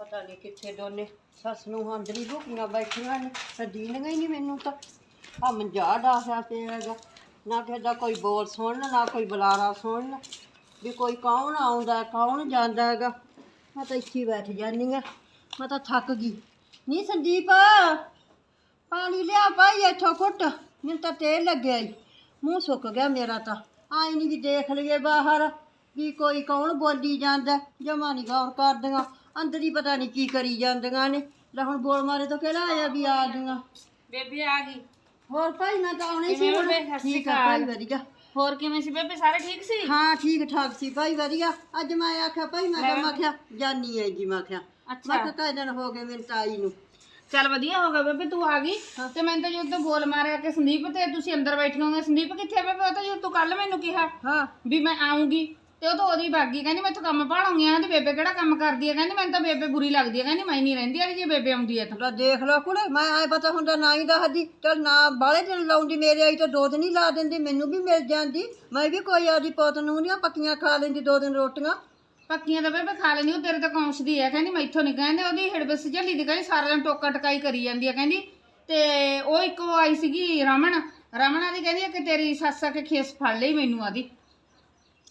ਪਤਾ ਨਹੀਂ ਕਿੱਥੇ ਦੋਨੇ ਸੱਸ ਨੂੰ ਅੰਦਰੀ ਲੁਕੀਆਂ ਬੈਠੀਆਂ ਨੇ ਸਦੀਨਗਾ ਹੀ ਨਹੀਂ ਮੈਨੂੰ ਤਾਂ। ਆ ਮੰਜਾ ਡਾਸਿਆ ਪਿਆ ਹੈਗਾ। ਨਾ ਕਿਸੇ ਦਾ ਕੋਈ ਬੋਲ ਸੁਣਨ, ਨਾ ਕੋਈ ਬੁਲਾਰਾ ਸੁਣਨ, ਵੀ ਕੋਈ ਕੌਣ ਆਉਂਦਾ, ਕੌਣ ਜਾਂਦਾ ਹੈਗਾ। ਮੈਂ ਤਾਂ ਇੱਥੇ ਹੀ ਬੈਠ ਜਾਂਦੀ ਆ ਮੈਂ ਤਾਂ ਥੱਕ ਗਈ। ਨਹੀਂ ਸੰਦੀਪ, ਪਾਣੀ ਲਿਆ ਭਾਈ ਇੱਥੋਂ ਘੁੱਟ। ਮੈਨੂੰ ਤਾਂ ਤੇਲ ਲੱਗਿਆ ਈ। ਮੂੰਹ ਸੁੱਕ ਗਿਆ ਮੇਰਾ ਤਾਂ। ਆਈ ਨਹੀਂ ਵੀ ਦੇਖ ਲਈਏ ਬਾਹਰ ਵੀ ਕੋਈ ਕੌਣ ਬੋਲੀ ਜਾਂਦਾ। ਜਮਾ ਨਹੀਂ ਗੌਰ ਕਰਦੀਆਂ। ਅੰਦਰ ਹੀ ਪਤਾ ਨਹੀਂ ਕੀ ਕਰੀ ਜਾਂਦੀਆਂ ਨੇ। ਲੈ ਹੁਣ ਬੋਲ ਮਾਰੇ ਤਾਂ ਕਿਹੜਾ ਆਇਆ ਵੀ ਆ ਜੂਗਾ। ਬੇਬੇ ਆ ਗਈ। ਹੋਰ ਭਾਈ ਮੈਂ ਤਾਂ ਆਉਣੀ ਸੀ ਹੁਣ। ਬੇਬੇ? ਸਤਿ ਸ਼੍ਰੀ ਠੀਕ ਆ ਭਾਈ ਅਕਾਲ। ਵਧੀਆ। ਹੋਰ ਕਿਵੇਂ ਸੀ ਬੇਬੇ? ਸਾਰੇ ਠੀਕ ਸੀ? ਹਾਂ ਠੀਕ ਠਾਕ ਸੀ ਭਾਈ ਵਧੀਆ। ਅੱਜ ਮੈਂ ਆਖਿਆ ਭਾਈ ਮੈਂ ਕਿਹਾ ਮੈਂ ਆਖਿਆ ਜਾਨੀ ਹੈ ਜੀ ਮੈਂ ਆਖਿਆ ਮੈਂ ਅੱਛਾ। ਕਿਹਾ ਕਈ ਦਿਨ ਹੋ ਗਏ ਮੇਰੀ ਤਾਈ ਨੂੰ। ਚੱਲ ਵਧੀਆ ਹੋ ਗਿਆ ਬੇਬੇ ਤੂੰ ਆ ਗਈ। ਤੇ ਮੈਂ ਤਾਂ ਜਦੋਂ ਬੋਲ ਮਾਰਿਆ ਕਿ ਸੰਦੀਪ ਤੇ ਤੁਸੀਂ ਅੰਦਰ ਬੈਠੇ ਹੋਗੇ ਸੰਦੀਪ ਕਿੱਥੇ ਆ ਬੇਬੇ? ਉਹ ਤਾਂ ਜਦੋਂ ਤੂੰ ਕੱਲ ਮੈਨੂੰ ਕਿਹਾ ਹਾਂ। ਵੀ ਮੈਂ ਆਉਂਗੀ ਤੇ ਉਹ ਤਾਂ ਉਹਦੀ ਬਾਗੀ ਕਹਿੰਦੀ ਮੈਂ ਇੱਥੋਂ ਕੰਮ ਭਾਲੂੰਗੀ ਆ ਤੇ ਬੇਬੇ ਕਿਹੜਾ ਕੰਮ ਕਰਦੀ ਹੈ ਕਹਿੰਦੀ ਮੈਨੂੰ ਤਾਂ ਬੇਬੇ ਬੁਰੀ ਲੱਗਦੀ ਹੈ ਕਹਿੰਦੀ ਮੈਂ ਨਹੀਂ ਰਹਿੰਦੀ ਅੜੀ ਜੇ ਬੇਬੇ ਆਉਂਦੀ ਹੈ ਤਾਂ। ਲੈ ਦੇਖ ਲਓ ਕੁੜੇ ਮੈਂ ਆਏ ਪਤਾ ਹੁੰਦਾ ਨਾ ਹੀ ਦੱਸਦੀ ਚਲ ਨਾ ਬਾਲੇ ਦਿਨ ਲਾਉਂਦੀ ਮੇਰੇ ਆਈ ਤਾਂ ਦੋ ਦਿਨ ਹੀ ਲਾ ਦਿੰਦੀ ਮੈਨੂੰ ਵੀ ਮਿਲ ਜਾਂਦੀ। ਮੈਂ ਵੀ ਕੋਈ ਆਦੀ ਪੁੱਤ ਨੂੰ ਨਹੀਂ ਪੱਕੀਆਂ ਖਾ ਲੈਂਦੀ ਦੋ ਦਿਨ ਰੋਟੀਆਂ। ਪੱਕੀਆਂ ਤਾਂ ਬੇਬੇ ਖਾ ਲੈਂਦੀ ਉਹ ਤੇਰੇ ਤਾਂ ਕੌਂਸਦੀ ਹੈ ਕਹਿੰਦੀ ਮੈਂ ਇੱਥੋਂ ਨਹੀਂ ਕਹਿੰਦੇ ਉਹਦੀ ਹਿੜਬਸ ਝੱਲੀ ਦੀ ਕਹਿੰਦੀ ਸਾਰਾ ਦਿਨ ਟੋਕਾ ਟਕਾਈ ਕਰੀ ਜਾਂਦੀ ਹੈ ਕਹਿੰਦੀ ਤੇ ਉਹ ਇੱਕ ਉਹ ਆਈ ਸੀਗੀ ਰਮਨ ਰਮਨ ਦੀ ਕਹਿੰਦੀ ਆ ਕਿ ਤੇਰੀ ਸੱਸ ਆ ਕੇ ਖੇਸ ਫੜ ਲਈ ਮੈਨੂੰ ਆਦੀ।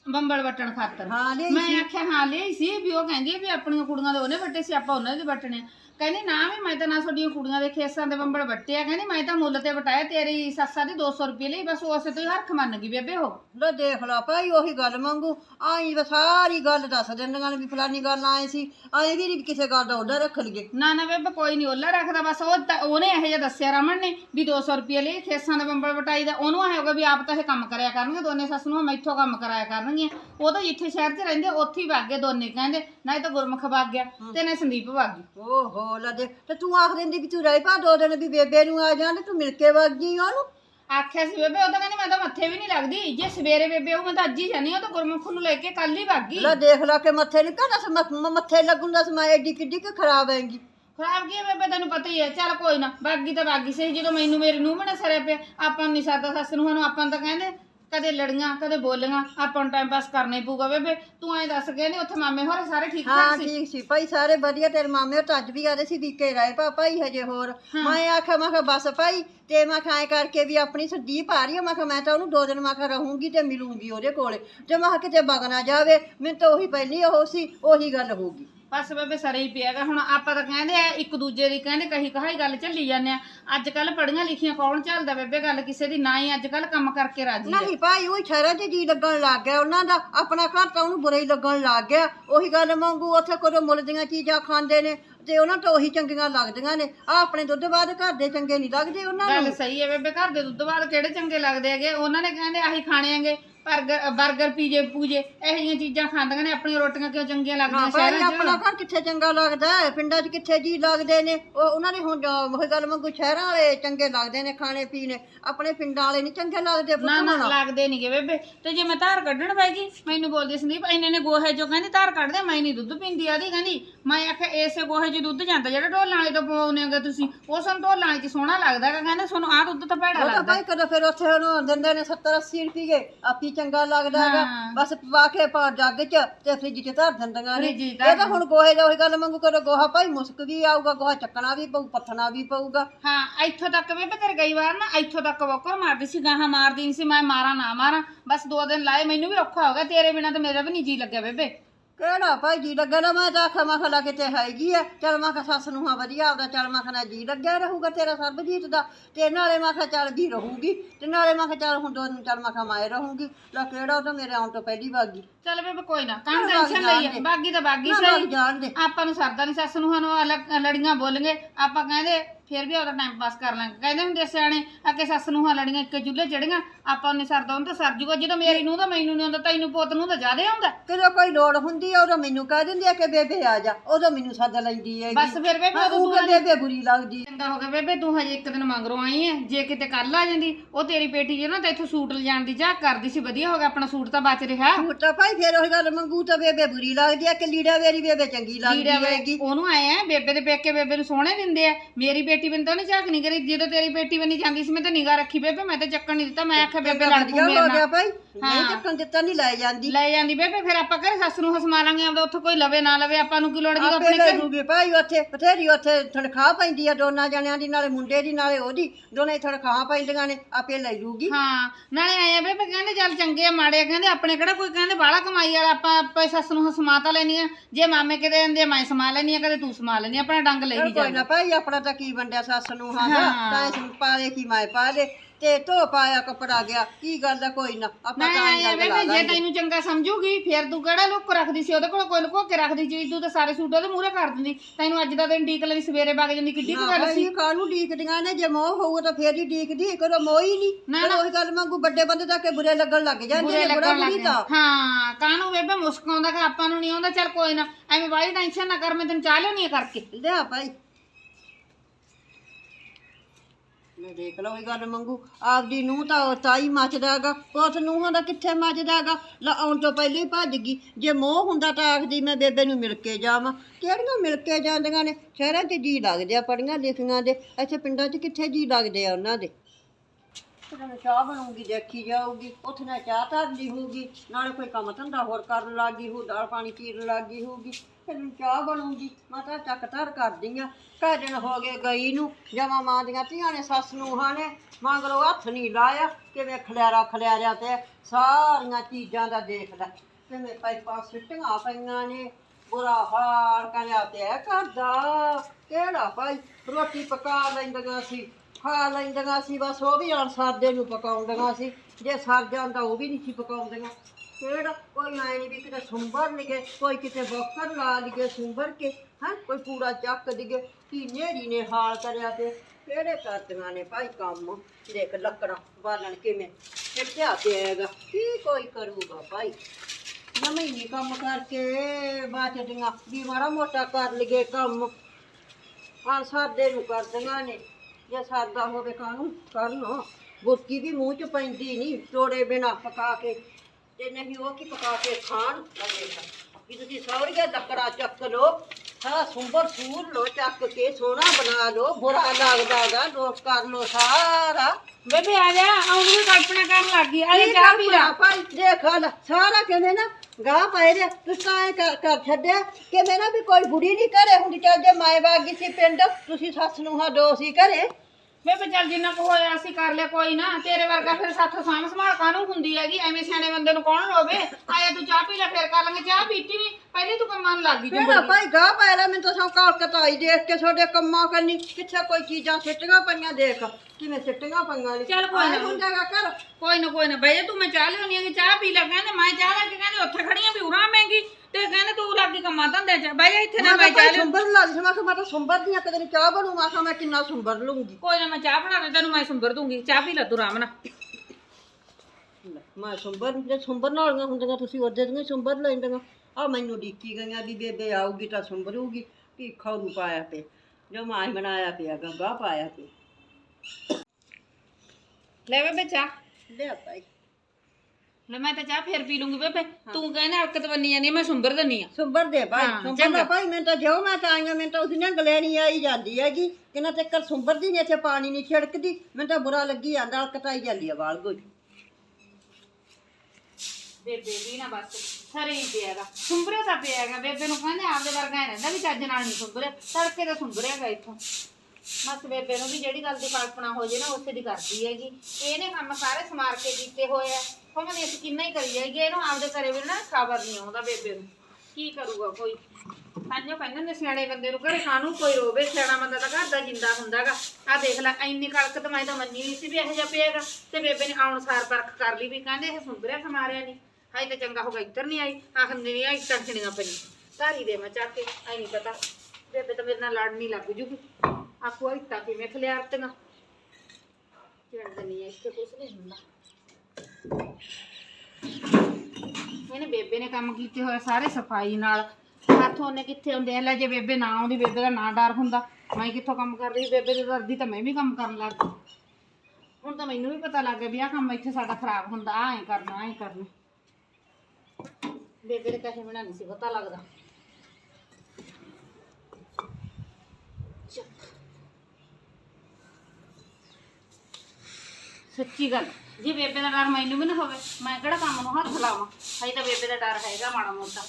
ਬੰਬਲ ਵਟਣ ਖਾਤਰ। ਹਾਂ ਲਈ ਮੈਂ ਆਖਿਆ ਹਾਂ ਲਈ ਸੀ ਵੀ ਉਹ ਕਹਿੰਦੀ ਆ ਵੀ ਆਪਣੀਆਂ ਕੁੜੀਆਂ ਦੇ ਉਹਨੇ ਵੱਟੇ ਸੀ ਆਪਾਂ ਉਹਨਾਂ ਦੇ ਵੱਟਣੇ ਕਹਿੰਦੀ ਨਾ ਵੀ ਮੈਂ ਤਾਂ ਨਾ ਤੁਹਾਡੀਆਂ ਕੁੜੀਆਂ ਦੇ ਖੇਸਾਂ ਦੇ ਬੰਬਲ ਵੱਟੇ ਆ ਕਹਿੰਦੀ ਮੈਂ ਤਾਂ ਮੁੱਲ ਤੇ ਵਟਾਇਆ ਤੇਰੀ ਸੱਸਾ ਦੀ 200 ਰੁਪਏ ਲਈ ਬਸ ਉਸੇ ਤੋਂ ਹੀ ਹਰਖ ਮੰਨ ਗਈ ਬੇਬੇ ਉਹ। ਲੈ ਦੇਖ ਲਾ ਭਾਈ ਉਹੀ ਗੱਲ ਮੰਗੂ। ਆਈ ਬਸ ਸਾਰੀ ਗੱਲ ਦੱਸ ਦਿੰਦੀਆਂ ਨੇ ਵੀ ਫਲਾਨੀ ਗੱਲ ਆਏ ਸੀ। ਆਏ ਵੀ ਨੀ ਕਿਸੇ ਗੱਲ ਦਾ ਉਹਦਾ ਰੱਖ ਲਈਏ। ਨਾ ਨਾ ਬੇਬੇ ਕੋਈ ਨਹੀਂ ਉਹਲਾ ਰੱਖਦਾ ਬਸ ਉਹ ਤਾਂ- ਉਹਨੇ ਇਹੋ ਜਿਹਾ ਦੱਸਿਆ ਰਮਨ ਨੇ ਵੀ 200 ਰੁਪਏ ਲਈ ਖੇਸਾਂ ਦੇ ਬੰਬਲ ਵਟਾਈ ਦਾ। ਉਹਨੂੰ ਆਇਆ ਹੋਗਾ ਵੀ ਆਪ ਤਾਂ ਇਹ ਕੰਮ ਕਰਿਆ ਕਰਨਗੇ ਦੋਨੇ ਸੱਸ ਨੂੰ ਮੈਥੋਂ ਕੰਮ ਕਰਾਇਆ ਕਰਨਗੀਆਂ। ਉਹ ਤਾਂ ਜਿੱਥੇ ਸ਼ਹਿਰ 'ਚ ਰਹਿੰਦੇ ਉੱਥੇ ਹੀ ਵਗ ਗਏ ਦੋਨੇ ਕਹਿੰਦੇ ਨਾ ਇਹ ਤਾਂ ਗੁਰਮੁਖ ਵਗ ਗਿਆ ਤੇ ਨਾ ਸੰਦੀਪ ਵਗ ਗਈ। ਓਹੋ ਲੈ ਦੇ। ਤੇ ਤੂੰ ਆਖ ਦਿੰਦੀ ਵੀ ਤੂੰ ਰਹਿ ਪਾ ਦੋ ਦਿਨ ਵੀ ਬੇਬੇ ਨੂੰ ਆ ਜਾਣ ਤੇ ਮਿਲ ਕੇ ਵਗ ਜੀ ਉਹਨੂੰ। ਆਖਿਆ ਸੀ ਬੇਬੇ ਉਹ ਤਾਂ ਕਹਿੰਦੀ ਮੈਂ ਤਾਂ ਮੱਥੇ ਵੀ ਨਹੀਂ ਲੱਗਦੀ। ਜੇ ਸਵੇਰੇ ਬੇਬੇ ਉਹ ਮੈਂ ਤਾਂ ਅੱਜ ਹੀ ਜਾਣੀ ਉਹ ਤਾਂ ਗੁਰਮੁਖ ਨੂੰ ਲੈ ਕੇ ਕੱਲ ਹੀ ਵਗ ਗਈ। ਲੈ ਦੇਖ ਲਾ ਕੇ ਮੱਥੇ ਨਹੀਂ ਕਹਿੰਦਾ ਮੱਥੇ ਲੱਗੂੰ ਦੱਸ ਮੈਂ ਐਡੀ ਕਿੱਡੀ ਕਿ ਖਰਾਬ ਹੈਗੀ। ਖਰਾਬ ਕੀ ਹੈ ਬੇਬੇ ਤੈਨੂੰ ਪਤਾ ਹੀ ਹੈ। ਚੱਲ ਕੋਈ ਨਾ ਬਾਗੀ ਤਾਂ ਬਾਗੀ ਸਹੀ ਜਦੋਂ ਮੈਨੂੰ ਮੇਰੀ ਨੂੰਹ ਬਣਾ ਸਰਿਆ ਪਿਆ। ਆਪਾਂ ਨੂੰ ਨਹੀਂ ਸਰਦਾ ਸੱਸ ਨੂੰ ਸਾਨੂੰ ਆਪਾਂ ਨੂੰ ਤਾਂ ਕਹਿੰਦੇ। ਕਦੇ ਲੜੀਆਂ ਕਦੇ ਬੋਲੀਆਂ ਆਪਾਂ ਨੂੰ ਟਾਈਮ ਪਾਸ ਕਰਨਾ ਹੀ ਪਊਗਾ ਬੇਬੇ। ਤੂੰ ਐਂ ਦੱਸ ਕੇ ਨਹੀਂ ਉੱਥੇ ਮਾਮੇ ਹੋਰੇ ਸਾਰੇ ਠੀਕ ਹਾਂ ਠਾਕ ਸੀ? ਠੀਕ ਸੀ। ਭਾਈ ਸਾਰੇ ਵਧੀਆ ਤੇਰੇ ਮਾਮੇ ਉਹ ਅੱਜ ਵੀ ਆਦੇ ਸੀ ਵੀਕੇ ਰਾਏ ਪਾ ਭਾਈ ਹਜੇ ਹੋਰ। ਮੈਂ ਆਖਿਆ ਮੈਂ ਕਿਹਾ ਬਸ ਭਾਈ ਤੇ ਮੈਂ ਖਾਏ ਕਰਕੇ ਵੀ ਆਪਣੀ ਸੰਦੀਪ ਆ ਰਹੀ ਆ ਮੈਂ ਕਿਹਾ ਮੈਂ ਤਾਂ ਉਹਨੂੰ ਦੋ ਦਿਨ ਮੈਂ ਕਿਹਾ ਰਹੂੰਗੀ ਤੇ ਮਿਲੂੰਗੀ ਉਹਦੇ ਕੋਲੇ। ਤੇ ਮੈਂ ਕਿਹਾ ਕਿਤੇ ਵਗ ਨਾ ਜਾਵੇ ਮੈਨੂੰ ਤਾਂ ਉਹੀ ਪਹਿਲੀ ਉਹ ਸੀ ਉਹੀ ਗੱਲ ਹੋਊਗੀ। ਬਸ ਬੇਬੇ ਸਰੇ ਹੀ ਪਿਆਗਾ ਹੁਣ ਆਪਾਂ ਤਾਂ ਕਹਿੰਦੇ ਆ ਇੱਕ ਦੂਜੇ ਦੀ ਕਹਿੰਦੇ ਕਹੀ ਕਹਾਈ ਗੱਲ ਚੱਲੀ ਜਾਂਦੇ ਆ। ਅੱਜ ਕੱਲ ਪੜੀਆਂ ਲਿਖੀਆਂ ਕੌਣ ਚੱਲਦਾ ਬੇਬੇ ਗੱਲ ਕਿਸੇ ਦੀ ਨਾ ਹੀ ਅੱਜ ਕੱਲ ਕੰਮ ਕਰਕੇ ਰਾਜੀ ਆ। ਨਹੀਂ ਭਾਈ ਉਹ ਸ਼ਹਿਰਾਂ 'ਚ ਜੀ ਲੱਗਣ ਲੱਗ ਗਿਆ ਉਹਨਾਂ ਦਾ ਆਪਣਾ ਘਰ ਤਾਂ ਉਹਨੂੰ ਬੁਰਾ ਹੀ ਲੱਗਣ ਲੱਗ ਗਿਆ। ਉਹੀ ਗੱਲ ਮੰਗੂ ਉੱਥੇ ਕੋਲੋਂ ਮੁੱਲ ਦੀਆਂ ਚੀਜ਼ਾਂ ਖਾਂਦੇ ਨੇ ਤੇ ਉਹਨਾਂ ਤੋਂ ਉਹੀ ਚੰਗੀਆਂ ਲੱਗਦੀਆਂ ਨੇ ਆ ਆਪਣੇ ਦੁੱਧ ਬਾਅਦ ਘਰ ਦੇ ਚੰਗੇ ਨਹੀਂ ਲੱਗਦੇ ਉਹਨਾਂ ਨੂੰ। ਸਹੀ ਹੈ ਬੇਬੇ, ਘਰ ਦੇ ਦੁੱਧ ਬਾਅਦ ਕਿਹੜੇ ਚੰਗੇ ਲੱਗਦੇ ਹੈਗੇ? ਉਹਨਾਂ ਨੇ ਕਹਿੰਦੇ ਆਹੀ ਖਾਣੇ ਹੈਗੇ। 버ਗਰ 버ਗਰ ਪੀਜੇ ਪੂਜੇ ਇਹੋ ਜਿਹੀਆਂ ਚੀਜ਼ਾਂ ਖਾਂਦੀਆਂ ਨੇ ਆਪਣੀਆਂ ਰੋਟੀਆਂ ਕਿਉਂ ਚੰਗੀਆਂ ਲੱਗਦੀਆਂ ਹਾਂ ਭਾਈ ਸ਼ਹਿਰਾਂ 'ਚ? ਆਪਣਾ ਘਰ ਕਿੱਥੇ ਚੰਗਾ ਲੱਗਦਾ ਹੈ? ਪਿੰਡਾਂ 'ਚ ਕਿੱਥੇ ਜੀ ਲੱਗਦੇ ਨੇ? ਉਹ ਉਹਨਾਂ ਨੇ ਹੁਣ ਉਹ ਗੱਲ ਮੰਗੂ ਸ਼ਹਿਰਾਂ ਵਾਲੇ ਚੰਗੇ ਲੱਗਦੇ ਨੇ ਖਾਣੇ ਪੀਣੇ। ਆਪਣੇ ਪਿੰਡਾਂ ਵਾਲੇ ਨਹੀਂ ਚੰਗੇ ਲੱਗਦੇ ਨਾ ਨਾ। ਲੱਗਦੇ ਨਹੀਂਗੇ ਬੇਬੇ। ਤੇ ਜੇ ਮੈਂ ਧਾਰ ਕੱਢਣ ਪੈ ਗਈ ਮੈਨੂੰ ਬੋਲਦੀ ਸੰਦੀਪ ਇੰਨੇ ਨੇ ਗੋਹੇ ਚੋਂ ਕਹਿੰਦੀ ਧਾਰ ਕੱਢ ਦੇ ਮੈਂ ਨਹੀਂ ਦੁੱਧ ਪੀਂਦੀ ਆਦੀ ਕਹਿੰਦੀ। ਮੈਂ ਆਖਿਆ ਇਸੇ ਗੋਹੇ 'ਚ ਦੁੱਧ ਜਾਂਦਾ ਜਿਹੜਾ ਢੋਲਾਂ ਵਾਲੇ ਤੋਂ ਪਾਉਨੇ ਹੋਗੇ ਤੁਸੀਂ ਉਹ ਸਾਨੂੰ ਢੋਲਾਂ ਵਾਲੇ 'ਚ ਸੋਹਣਾ ਲੱਗਦਾ ਹੈਗਾ ਕਹਿੰਦੇ ਤੁਹਾਨੂੰ ਆਹ ਦੁੱਧ ਤਾਂ ਭੈੜਾ ਲੱਗਦਾ। ਭਾਈ ਕਦੋਂ ਫਿਰ ਉੱਥੇ ਉਹਨੂੰ ਦਿੰਦੇ ਨੇ 70 80 ਰੁਪਏ ਆਪੀ ਚੰਗਾ ਲੱਗਦਾ ਹੈਗਾ। ਹਾਂ। ਬਸ ਪਾ ਕੇ ਪਾ ਜੱਗ 'ਚ ਤੇ ਫ੍ਰਿਜ 'ਚ ਧਰ ਦਿੰਦੀਆਂ ਨੇ। ਫਰਿੱਜ 'ਚ ਧਰ ਇਹ ਤਾਂ ਹੁਣ ਗੋਹੇ ਦਾ ਉਹੀ ਗੱਲ ਮੰਗੂ ਕਰੋ ਗੋਹਾ ਭਾਈ ਮੁਸਕ ਵੀ ਆਊਗਾ ਗੋਹਾ ਚੱਕਣਾ ਵੀ ਪਊ ਪੱਥਣਾ ਵੀ ਪਊਗਾ। ਹਾਂ ਇੱਥੋਂ ਤੱਕ ਬੇਬੇ ਤੇਰੇ ਕਈ ਵਾਰ ਨਾ ਇੱਥੋਂ ਤੱਕ ਵੋਕਰ ਮਾਰਦੀ ਸੀ ਗਾਹਾਂ ਮਾਰਦੀ ਨਹੀਂ ਸੀ ਮੈਂ ਮਾਰਾਂ ਨਾ ਮਾਰਾਂ। ਬਸ ਦੋ ਦਿਨ ਲਾਏ ਮੈਨੂੰ ਵੀ ਔਖਾ ਹੋ ਗਿਆ ਤੇਰੇ ਬਿਨਾ ਤਾਂ ਮੇਰਾ ਵੀ ਨਹੀਂ ਜੀ ਲੱਗਿਆ ਬੇਬੇ। ਕਿਹੜਾ ਭਾਈ ਜੀ ਲੱਗਾ ਨਾ ਮੈਂ ਤਾਂ ਆਖਾਂ ਮੈਂ ਖਲਾ ਕਿਤੇ ਹੈਗੀ ਆ। ਚਲ ਮੈਂ ਕਿਹਾ ਸੱਸ ਨੂੰ ਹਾਂ ਵਧੀਆ ਆਪਦਾ। ਚਲ ਮੈਂ ਕਿਹਾ ਜੀ ਲੱਗਿਆ ਰਹੂਗਾ ਤੇਰਾ ਸਰਬਜੀਤ ਦਾ। ਤੇ ਨਾਲੇ ਮੈਂ ਕਿਹਾ ਚੱਲ ਵੀ ਰਹੂਗੀ। ਤੇ ਨਾਲੇ ਮੈਂ ਕਿਹਾ ਚੱਲ ਹੁਣ ਦੋ ਦਿਨ ਚੱਲ ਮੈਂ ਕਿਹਾ ਮੈਂ ਰਹੂੰਗੀ। ਲੈ ਕਿਹੜਾ ਉਹ ਤਾਂ ਮੇਰੇ ਆਉਣ ਤੋਂ ਪਹਿਲੀ ਵਾਗੀ ਚੱਲ ਬੇਬੇ ਕੋਈ ਨਾ ਕਾਂ ਚੱਲ ਬਾਗੀ ਟੈਨਸ਼ਨ ਲਈ ਜਾਣ ਦੇ। ਬਾਗੀ ਤਾਂ ਬਾਗੀ ਨਾ ਸਹੀ। ਵਗ ਜਾਣ ਦੇ। ਆਪਾਂ ਨੂੰ ਸਰਦਾ ਨਹੀਂ ਸੱਸ ਨੂੰ ਸਾਨੂੰ ਅਲੱਗ ਲੜੀਆਂ ਬੋਲਣਗੇ ਆਪਾਂ ਕਹਿੰਦੇ ਫਿਰ ਵੀ ਉਹਦਾ ਟਾਈਮ ਪਾਸ ਕਰ ਲਾਂਗੇ। ਕਹਿੰਦੇ ਹੁੰਦੇ ਸਿਆਣੇ ਅੱਗੇ ਸੱਸ ਨੂੰ ਹਾਂ ਲੜੀਆਂ ਇੱਕ ਚੁੱਲ੍ਹੇ ਚੜੀਆਂ ਆਪਾਂ ਨੂੰ ਸਰਦਾ ਉਹਨੂੰ ਤਾਂ ਸਰ ਜੂਗਾ ਜਦੋਂ ਮੇਰੀ ਨੂੰ ਤਾਂ ਮੈਨੂੰ ਨਹੀਂ ਆਉਂਦਾ ਤੈਨੂੰ ਪੁੱਤ ਨੂੰ ਤਾਂ ਜ਼ਿਆਦੇ ਆਉਂਦਾ। ਕਿਦੋਂ ਕੋਈ ਲੋੜ ਹੁੰਦੀ ਆ ਉਦੋਂ ਮੈਨੂੰ ਕਹਿ ਦਿੰਦੀ ਆ ਕਿ ਬੇਬੇ ਆ ਜਾ ਉਦੋਂ ਮੈਨੂੰ ਸੱਦ ਲੈਂਦੀ ਹੈਗੀ। ਬਸ ਫਿਰ ਬੇਬੇ ਉਦੋਂ ਉਹ ਤੂੰ ਬੇਬੇ ਬੁਰੀ ਲੱਗਦੀ। ਚੰਗਾ ਹੋ ਗਿਆ ਬੇਬੇ ਤੂੰ ਹਜੇ ਇੱਕ ਦਿਨ ਮਗਰੋਂ ਆਈ ਐ ਜੇ ਕਿਤੇ ਕੱਲ ਆ ਜਾਂਦੀ ਉਹ ਤੇਰੀ ਬੇਟੀ ਜੇ ਨਾ ਤੇ ਇੱਥੋਂ ਸੂਟ ਲਿਜਾਣ ਦੀ ਝਾਕ ਕਰਦੀ ਸੀ ਵਧੀਆ ਹੋ ਗਿਆ ਆਪਣਾ ਸੂਟ ਤਾਂ ਬਚ ਰਿਹਾ। ਤਾਂ ਭਾਈ ਫਿਰ ਉਹੀ ਗੱਲ ਮੰਗੂ ਤਾਂ ਬੇਬੇ ਬੁਰੀ ਲੱਗਦੀ ਆ ਕਿ ਲੀੜਾ ਵੇਰੀ ਬੇਬੇ ਚੰਗੀ ਲੱਗਦੀ ਹੈਗੀ। ਉਹਨੂੰ ਆਏ ਆ ਬੇਬੇ ਦੇ ਪੇਕੇ ਬੇਬੇ ਨੂੰ ਸੋਹਣੇ ਦਿੰਦੇ ਆ ਮੇਰੀ ਬੇਟੀ ਬੇਟੀ ਬਣ ਤਾਂ ਨਹੀਂ ਝਾਕ ਨਹੀਂ ਕਰੀ ਜਦੋਂ ਤੇਰੀ ਬੇਟੀ ਬਣੀ ਜਾਂਦੀ ਸੀ ਮੈਂ ਤਾਂ ਨਿਗਾਹ ਰੱਖੀ ਬੇਬੇ ਮੈਂ ਤਾਂ ਚੱਕਣ ਨਹੀਂ ਦਿੱਤਾ ਮੈਂ ਆਖਿਆ ਬੇਬੇ ਲੜ ਵਧੀਆ ਮੇਰੇ ਨਾਲ। ਭਾਈ। ਨਹੀਂ ਚੱਕਣ ਦਿੱਤਾ ਨਹੀਂ ਲੈ ਜਾਂਦੀ। ਲੈ ਜਾਂਦੀ ਬੇਬੇ ਫਿਰ ਆਪਾਂ ਘਰੇ ਸੱਸ ਨੂੰ ਹਸਮਾ ਲਾਂਗੇ ਆਪਦਾ ਉੱਥੇ ਕੋਈ ਲਵੇ ਨਾ ਲਵੇ ਆਪਾਂ ਨੂੰ ਕੀ ਲੋੜ ਆਪੇ ਆਪਣੇ ਲੈ ਘਰ। ਜੂਗੀ ਭਾਈ ਉੱਥੇ ਬਥੇਰੀ ਉੱਥੇ ਤਨਖਾਹ ਪੈਂਦੀ ਆ ਦੋਨਾਂ ਜਣਿਆਂ ਦੀ ਨਾਲੇ ਮੁੰਡੇ ਦੀ ਨਾਲੇ ਉਹਦੀ ਦੋਨੇ ਤਨਖਾਹ ਪੈਂਦੀਆਂ ਨੇ ਆਪੇ ਲੈ ਜੂਗੀ। ਹਾਂ ਨਾਲੇ ਆਏ ਆ ਬੇਬੇ ਕਹਿੰਦੇ ਚੱਲ ਚੰਗੇ ਆ ਮਾੜੇ ਆ ਕਹਿੰਦੇ ਆਪਣੇ ਕਿਹੜਾ ਕੋਈ ਕਹਿੰਦੇ ਬਾਹਲਾ ਕਮਾਈ ਵਾਲਾ ਆਪਾਂ ਆਪੇ ਸੱਸ ਨੂੰ ਹਸਮਾ ਤਾਂ ਲੈਣੀ ਆ। ਜੇ ਮਾਮੇ ਕਿਤੇ ਜਾਂਦੇ ਆ, ਮੈਂ ਸਮਾ ਲੈਣੀ ਆ ਕਦੇ ਤੂੰ ਸਮਾ ਲੈਣੀ ਆ, ਆਪਣਾ ਡੰਗ ਲਈ ਚੱਲ ਕੋਈ ਨਾ ਭਾਈ ਆਪਣਾ ਤਾਂ ਕੀ ਵੰਡਿਆ ਸੱਸ ਨੂੰ ਹਾਂ ਤਾਂ ਇਸ ਨੂੰ ਪਾ ਦੇ ਕੀ ਮੈਂ ਪਾ ਦੇ ਤੇ ਧੋ ਪਾਇਆ ਕੱਪੜਾ ਗਿਆ ਕੀ ਗੱਲ ਆ ਕੋਈ ਨਾ ਆਪਾਂ ਤਾਂ ਆ ਗੱਲ ਲਾ ਜੇ ਲਾਂਗੇ। ਤੈਨੂੰ ਚੰਗਾ ਸਮਝੂਗੀ ਫਿਰ ਤੂੰ ਕਿਹੜਾ ਲੁੱਕ ਰੱਖਦੀ ਸੀ ਉਹਦੇ ਕੋਲ ਕੋਈ ਲੁਕੋ ਕੇ ਰੱਖਦੀ ਚੀਜ਼ ਤੂੰ ਤਾਂ ਸਾਰੇ ਸੂਟ ਉਹਦੇ ਮੂਹਰੇ ਕਰ ਦਿੰਦੀ। ਤੈਨੂੰ ਅੱਜ ਦਾ ਦਿਨ ਡੀਕ ਲਈ ਸਵੇਰੇ ਵਗ ਜਾਂਦੀ ਕਿੱਡੀ ਕੁ ਗੱਲ ਸੀ। ਭਾਈ ਕਾਹਨੂੰ ਡੀਕਦੀਆਂ ਨੇ ਜੇ ਮੋਹ ਹੋਊਗਾ ਤਾਂ ਫੇਰ ਹੀ ਡੀਕਦੀ ਕਦੋਂ ਮੋਹ ਹੀ ਨਹੀਂ। ਨਾ, ਨਾ। ਉਹੀ ਗੱਲ ਵਾਂਗੂ ਵੱਡੇ ਬੰਦੇ ਤਾਂ ਕਿ ਬੁਰੇ ਲੱਗਣ ਲੱਗ ਜਾਂਦੇ ਬੁਰੇ ਨੇ ਬੁਰਾ ਲੱਗਣ ਲੱਗ ਬੁਰੀ ਤਾਂ। ਜਾਂਦੇ। ਹਾਂ ਕਾਹਨੂੰ ਬੇਬੇ ਮੁਸਕ ਆਉਂਦਾ ਕਿ ਆਪਾਂ ਨੂੰ ਨਹੀਂ ਆਉਂਦਾ ਚੱਲ ਕੋਈ ਨਾ ਐਵੇਂ ਬਾਹਲੀ ਟੈਨਸ਼ਨ ਨਾ ਕਰ ਮੈਂ ਤੈਨੂੰ ਚਾਹ ਲਿਆਉਣੀ ਆ ਕਰਕੇ। ਲਿਆ ਭਾਈ। ਮੈਂ ਦੇਖ ਲਓ ਇਹ ਗੱਲ ਮੰਗੂ। ਆਪਦੀ ਨੂੰ ਤਾਂ ਤਾਈ ਮੱਚਦਾਗਾ ਪੁੱਤ ਨੂੰਹਾਂ ਦਾ ਕਿੱਥੇ ਮੱਚਦਾਗਾ ਲਾ ਆਉਣ ਤੋਂ ਪਹਿਲਾਂ ਹੀ ਭੱਜ ਗਈ। ਜੇ ਮੋਹ ਹੁੰਦਾ ਤਾਂ ਆਖਦੀ ਮੈਂ ਬੇਬੇ ਨੂੰ ਮਿਲ ਕੇ ਜਾਵਾਂ। ਕਿਹੜੀਆਂ ਮਿਲ ਕੇ ਜਾਂਦੀਆਂ ਨੇ? ਸ਼ਹਿਰਾਂ 'ਚ ਜੀ ਲੱਗਦੇ ਆ ਪੜੀਆਂ ਲਿਖੀਆਂ ਦੇ। ਇੱਥੇ ਪਿੰਡਾਂ 'ਚ ਕਿੱਥੇ ਜੀ ਲੱਗਦੇ ਆ ਉਹਨਾਂ ਦੇ? ਫਿਰ ਮੈਂ ਚਾਹ ਬਣੂਗੀ ਦੇਖੀ ਜਾਊਗੀ। ਉੱਥੇ ਨਾ ਚਾਹ ਧਰਦੀ ਹੋਊਗੀ। ਨਾਲੇ ਕੋਈ ਕੰਮ ਧੰਦਾ ਹੋਰ ਕਰਨ ਲੱਗੀ ਹੋ ਦਾਲ ਪਾਣੀ ਪੀਣ ਲੱਗੀ ਹੋਊਗੀ। ਤੈਨੂੰ ਚਾਹ ਬਣੂਗੀ ਮੈਂ ਤਾਂ ਚੱਕ ਧਰ ਕਰਦੀ ਆ। ਕਈ ਦਿਨ ਹੋ ਗਏ ਗਈ ਨੂੰ, ਜਮਾ ਮਾਂ ਦੀਆਂ ਧੀਆਂ ਨੇ, ਸੱਸ ਨੂੰ ਹਾਂ ਨੇ, ਮਗਰੋਂ ਹੱਥ ਨਹੀਂ ਲਾਇਆ। ਕਿਵੇਂ ਖਲਿਆਰਾ ਖਲਿਆਰਿਆ ਤੇ ਸਾਰੀਆਂ ਚੀਜ਼ਾਂ ਦਾ ਦੇਖ ਲੈ ਕਿਵੇਂ ਪਾਈਪਾਂ ਸਿੱਟੀਆਂ ਪਈਆਂ ਨੇ। ਬੁਰਾ ਹਾਲ ਕਰਿਆ ਤੇ ਇਹ ਕਰਦਾ ਕਿਹੜਾ ਭਾਈ ਰੋਟੀ ਪਕਾ ਲੈਂਦੀਆਂ ਸੀ, ਖਾ ਲੈਂਦੀਆਂ ਸੀ, ਬਸ ਉਹ ਵੀ ਅਣਸਾਦੇ ਨੂੰ ਪਕਾਉਂਦੀਆਂ ਸੀ। ਜੇ ਸਰ ਜਾਂਦਾ ਉਹ ਵੀ ਨਹੀਂ ਸੀ ਪਕਾਉਂਦੀਆਂ। ਕਿਹੜਾ? ਕੋਈ ਐ ਨਹੀਂ ਵੀ ਕਿਤੇ ਸੁੰਬਰ ਲਿਗੇ ਕੋਈ ਕਿਤੇ ਬੋਕਰ ਲਾ ਲਿਗੇ ਸੁੰਬਰ ਕੇ, ਹਾਂ? ਕੋਈ ਪੂਰਾ ਚੱਕ ਦਿਗੇ ਕੀ ਨੇਰੀ ਨੇ ਹਾਲ ਕਰਿਆ ਤੇ? ਕਿਹੜੇ ਕਰਦੀਆਂ ਨੇ ਭਾਈ ਕੰਮ? ਦੇਖ ਲੱਕੜਾਂ ਬਾਲਣ ਕਿਵੇਂ ਇੱਥੇ ਪਿਆਗਾ ਕੀ ਕੋਈ ਕਰੂਗਾ ਭਾਈ? ਨਵੇਂ ਨਹੀਂ ਕੰਮ ਕਰਕੇ ਬਾਚਦੀਆਂ ਵੀ ਮਾੜਾ ਮੋਟਾ ਕਰ ਲਈਏ ਕੰਮ। ਹਾਂ ਸਾਦੇ ਨੂੰ ਕਰਦੀਆਂ ਨੇ। ਜੇ ਸਾਦਾ ਹੋਵੇ ਕਾਹਨੂੰ ਕਰਨ? ਬੁਰਕੀ ਵੀ ਮੂੰਹ ਚ ਪੈਂਦੀ ਨਹੀਂ ਤੋੜੇ ਬਿਨਾ ਪਕਾ ਕੇ। ਤੇ ਨਹੀਂ ਉਹ ਕੀ ਪਕਾ ਕੇ ਖਾਣ? ਲੱਗੇ ਵੀ ਤੁਸੀਂ ਸੌਰੀਆ ਲੱਕੜਾ ਚੱਕ ਲੋ ਸਾਰਾ ਸੁੰਬਰ ਸੂਰ ਲੋ ਚੱਕ ਕੇ ਸੋਹਣਾ ਬਣਾ ਲੋ ਬੁਰਾ ਲੱਗਦਾਗਾ ਲੋਕ ਕਰ ਲੋ ਸਾਰਾ। ਬੇਬੇ ਆ ਜਾ ਆਉਂ ਵੀ ਕਲਪਨਾ ਕਰਨ ਲੱਗ ਗਈ। ਆ ਜਾ ਚਾਹ ਪੀ ਲੈ ਭਾਈ ਦੇਖ ਲੈ ਸਾਰਾ ਕਿਵੇਂ ਨਾ ਗਾਹ ਪਾਏ ਦੇ ਤੁਸੀਂ ਤਾਂ ਐਂ ਕਰ ਛੱਡਿਆ। ਕਿਵੇਂ ਨਾ ਵੀ ਕੋਈ ਬੁੜੀ ਨਹੀਂ ਘਰੇ ਹੁੰਦੀ ਚੱਲ ਜੇ ਮਾਏ ਬਾਗੀ ਸੀ ਪਿੰਡ ਤੁਸੀਂ ਸੱਸ ਨੂੰ ਹਾਂ ਦੋ ਸੀ ਘਰੇ। ਬੇਬੇ ਚੱਲ ਜਿੰਨਾ ਕੁ ਹੋਇਆ ਅਸੀਂ ਕਰ ਲਿਆ ਕੋਈ ਨਾ। ਤੇਰੇ ਵਰਗਾ ਫਿਰ ਸਾਥੋਂ ਸਾਂਭ ਸੰਭਾਲ ਕਾਹਨੂੰ ਹੁੰਦੀ ਹੈਗੀ? ਐਵੇਂ ਸਿਆਣੇ ਬੰਦੇ ਨੂੰ ਕੌਣ ਰੋਵੇ? ਆਇਆ ਤੂੰ ਚਾਹ ਪੀ ਲੈ ਫਿਰ ਕਰ ਲਾਂਗੇ। ਚਾਹ ਪੀਤੀ ਨਹੀਂ ਪਹਿਲੇ ਤੂੰ ਕੰਮਾਂ ਲੱਗ ਗਈ ਕਿਹੜਾ ਭਾਈ ਗਾਹ ਪਾਇਆ ਲੈ ਮੈਨੂੰ ਤਾਂ ਸਭ ਕਲਕਤਾ ਆਈ ਦੇਖ ਕੇ ਤੁਹਾਡੇ ਕੰਮਾਂ ਕਰਨੀ ਕਿੱਥੇ ਕੋਈ ਚੀਜ਼ਾਂ ਸਿੱਟੀਆਂ ਪਈਆਂ ਦੇਖ। ਕਿਵੇਂ ਸਿੱਟੀਆਂ ਪਈਆਂ ਨੇ? ਚੱਲ ਕੋਈ ਨਾ। ਹੁੰਦਾਗਾ ਕਰ ਕੋਈ ਨਾ ਕੋਈ ਨਾ। ਬਈ ਤੂੰ ਮੈਂ ਚਾਹ ਲਿਆਉਣੀ ਹੈਗੀ ਚਾਹ ਪੀ ਲੈ। ਕਹਿੰਦੇ ਮੈਂ ਚਾਹ ਲੈ ਕੇ ਕਹਿੰਦੇ ਉੱਥੇ ਖੜੀਆਂ ਵੀ ਉਰਾਂ ਮਹਿੰਗੀ। ਤੇ ਕਹਿੰਦੇ ਤੂੰ ਲੱਗ ਕੰਮਾਂ ਧੰਦੇ ਚ। ਬਈ ਇੱਥੇ ਨਾ ਮੈਂ ਚਾਹ ਲਿਆ। ਸੁੰਬਰ ਲਾ ਲਈ ਸੀ ਮੈਂ ਕਿਹਾ ਮੈਂ ਤਾਂ ਸੁੰਬਰ ਦੀਆਂ ਕਦੇ ਨੀ ਚਾਹ ਬਣੂ ਮੈਂ ਕਿਹਾ ਮੈਂ ਕਿੰਨਾ ਸੁੰਬਰ ਲੂੰਗੀ ਕੋਈ ਨਾ ਮੈਂ ਚਾਹ ਬਣਾ ਦੇ ਤੈਨੂੰ ਮੈਂ ਸੁੰਬਰ ਦੂੰਗੀ ਚਾਹ ਪੀ ਲੈ ਤੂੰ ਆਰਾਮ ਨਾਲ। ਮੈਂ ਸੁੰਬਰ ਜੇ ਸੁੰਬਰ ਨਾਲੀਆਂ ਹੁੰਦੀਆਂ ਤੁਸੀਂ ਉਹਦੇ ਦੀਆਂ ਸੁੰਬਰ ਲੈਂਦੀਆਂ। ਆ ਮੈਨੂੰ ਡੀਕੀ ਗਈਆਂ ਵੀ ਬੇਬੇ ਆਊਗੀ ਤਾਂ ਸੁੰਬਰੂਗੀ ਕੀ ਖੌਰੂ ਪਾਇਆ ਤੇ ਜੋ ਮਾਂ ਬਣਾਇਆ ਪਿਆ ਗੱਗਾ ਪਾਇਆ ਤੇ ਲੈ ਬੇਬੇ ਚਾਹ। ਲੈ ਭਾਈ। ਲੈ ਮੈਂ ਤਾਂ ਚਾਹ ਫੇਰ ਪੀ ਲੂੰਗੀ ਬੇਬੇ। ਤੂੰ ਕਹਿੰਦਾ ਹਰਕਤ ਬੰਨੀ ਜਾਂਦੀ ਆ, ਮੈਂ ਸੁੰਬਰ ਦੰਨੀ ਆ। ਸੁੰਬਰ ਦੇ ਭਾਈ। ਹਾਂ, ਸੁੰਬਰ ਚੰਗਾ। ਦਾ ਭਾਈ ਮੈਂ ਤਾਂ ਜਿਉ ਮੈਂ ਤਾਂ ਆਈਆਂ ਮੈਂ ਤਾਂ ਉਸ ਦਿਨ ਗਲੈਣੀ ਆਈ ਜਾਂਦੀ ਹੈਗੀ। ਕਿੰਨਾ ਚੱਕਰ ਸੁੰਬਰ ਦੀ ਨੇ ਇੱਥੇ ਪਾਣੀ ਨਹੀਂ ਛਿੜਕਦੀ। ਮੈਨੂੰ ਤਾਂ ਬੁਰਾ ਲੱਗੀ ਜਾਂਦਾ ਕਟਾਈ ਜਾਂਦੀ ਆ ਵਾਲ ਗੋਈ ਬੇਬੇ ਵੀ ਨਾ ਬਸ ਸਰੇ ਹੀ ਪਿਆਗਾ ਸੁੰਬਰੇ ਤਾਂ ਪਿਆਗਾ ਬੇਬੇ ਨੂੰ ਕਹਿੰਦੇ ਆਪਦੇ ਵਰਗਾ ਹੀ ਰਹਿੰਦਾ ਵੀ ਚੱਜ ਨਾਲ ਨਹੀਂ ਸੁੰਬਰਿਆ। ਤੜਕੇ ਤਾਂ ਸੁੰਬਰਿਆਗਾ ਇੱਥੋਂ। ਬਸ ਬੇਬੇ ਨੂੰ ਵੀ ਜਿਹੜੀ ਗੱਲ ਦੀ ਕਲਪਨਾ ਹੋ ਜੇ ਨਾ ਉਸੇ ਦੀ ਕਰਦੀ ਹੈਗੀ। ਇਹਨੇ ਕੰਮ ਸਾਰੇ ਸਮਾਰ ਕੇ ਕੀਤੇ ਹੋਏ ਆ। ਭਾਵੇਂ ਅਸੀਂ ਕਿੰਨਾ ਹੀ ਕਰੀ ਜਾਈਏ, ਇਹਨੂੰ ਆਪਦੇ ਘਰੇ ਵੀ ਨਾ ਖਬਰ ਨਹੀਂ ਆਉਂਦਾ ਬੇਬੇ ਨੂੰ। ਕੀ ਕਰੂਗਾ ਕੋਈ? ਸਾਂਝੋ ਕਹਿੰਦੇ ਨੇ ਸਿਆਣੇ ਬੰਦੇ ਨੂੰ, ਘਰੇ ਕਾਹਨੂੰ ਕੋਈ ਰੋਵੇ? ਸਿਆਣਾ ਬੰਦਾ ਤਾਂ ਘਰ ਦਾ ਜਿੰਦਾ ਹੁੰਦਾਗਾ। ਆ ਦੇਖ ਲੈ, ਇੰਨੀ ਕਲਕਤ ਮੈਂ ਤਾਂ ਮੰਨੀ ਨਹੀਂ ਸੀ ਵੀ ਇਹੋ ਜਿਹਾ ਪਿਆਗਾ। ਤੇ ਬੇਬੇ ਨੇ ਆਉਣ ਸਾਰ ਪਰਖ ਕਰ ਲਈ ਵੀ ਕਹਿੰਦੇ ਇਹ ਸੁੰਦਰਿਆ ਸਮਾਰਿਆ ਨਹੀਂ ਹਾਈ ਤਾਂ ਚੰਗਾ ਹੋ ਗਿਆ, ਇੱਧਰ ਨਹੀਂ ਆਈ ਆਖ ਨਹੀਂ ਆਈ, ਟੰਕਣੀਆਂ ਪਈ ਧਾਰੀ ਦੇ ਮੈਂ ਚੱਕ ਕੇ ਆਈ ਨਹੀਂ ਪਤਾ, ਬੇਬੇ ਤਾਂ ਮੇਰੇ ਨਾਲ ਲੜ ਨਹੀਂ ਲੱਗ ਜੂਗੀ। ਆਪੋ ਇੱਟਾਂ ਕਿਵੇਂ ਖਲਿਆਰਤੀਆਂ ਚੜ੍ਹਦ ਨਹੀਂ ਇੱਥੇ ਕੁਛ ਨਹੀਂ ਹੁੰਦਾ। ਇਹਨੇ ਬੇਬੇ ਨੇ ਕੰਮ ਕੀਤੇ ਹੋਏ ਸਾਰੇ ਸਫਾਈ ਨਾਲ ਹੱਥ ਉਹਨੇ ਕਿੱਥੇ ਹੁੰਦੇ ਆ ਲੈ ਜੇ ਬੇਬੇ ਨਾ ਆਉਂਦੀ ਬੇਬੇ ਦਾ ਨਾ ਡਰ ਹੁੰਦਾ ਮੈਂ ਕਿੱਥੋਂ ਕੰਮ ਕਰ ਰਹੀ ਬੇਬੇ ਦੇ ਦਰਦੀ ਤਾਂ ਮੈਂ ਵੀ ਕੰਮ ਕਰਨ ਲੱਗ ਗਈ ਹੁਣ ਤਾਂ ਮੈਨੂੰ ਵੀ ਪਤਾ ਲੱਗ ਗਿਆ ਵੀ ਆਹ ਕੰਮ ਇੱਥੇ ਸਾਡਾ ਖਰਾਬ ਹੁੰਦਾ ਆਹ ਐਂ ਕਰਨਾ ਐਂ ਕਰਨਾ ਬੇਬੇ ਦੇ ਕਹੇ ਬਣਾ ਨਹੀਂ ਸੀ ਪਤਾ ਲੱਗਦਾ ਸੱਚੀ ਗੱਲ ਜੇ ਬੇਬੇ ਦਾ ਡਰ ਮੈਨੂੰ ਵੀ ਨਾ ਹੋਵੇ, ਮੈਂ ਕਿਹੜਾ ਕੰਮ ਨੂੰ ਹੱਥ ਲਾਵਾਂ? ਹਜੇ ਤਾਂ ਬੇਬੇ ਦਾ ਡਰ ਹੈਗਾ ਮਾੜਾ ਮੋਟਾ।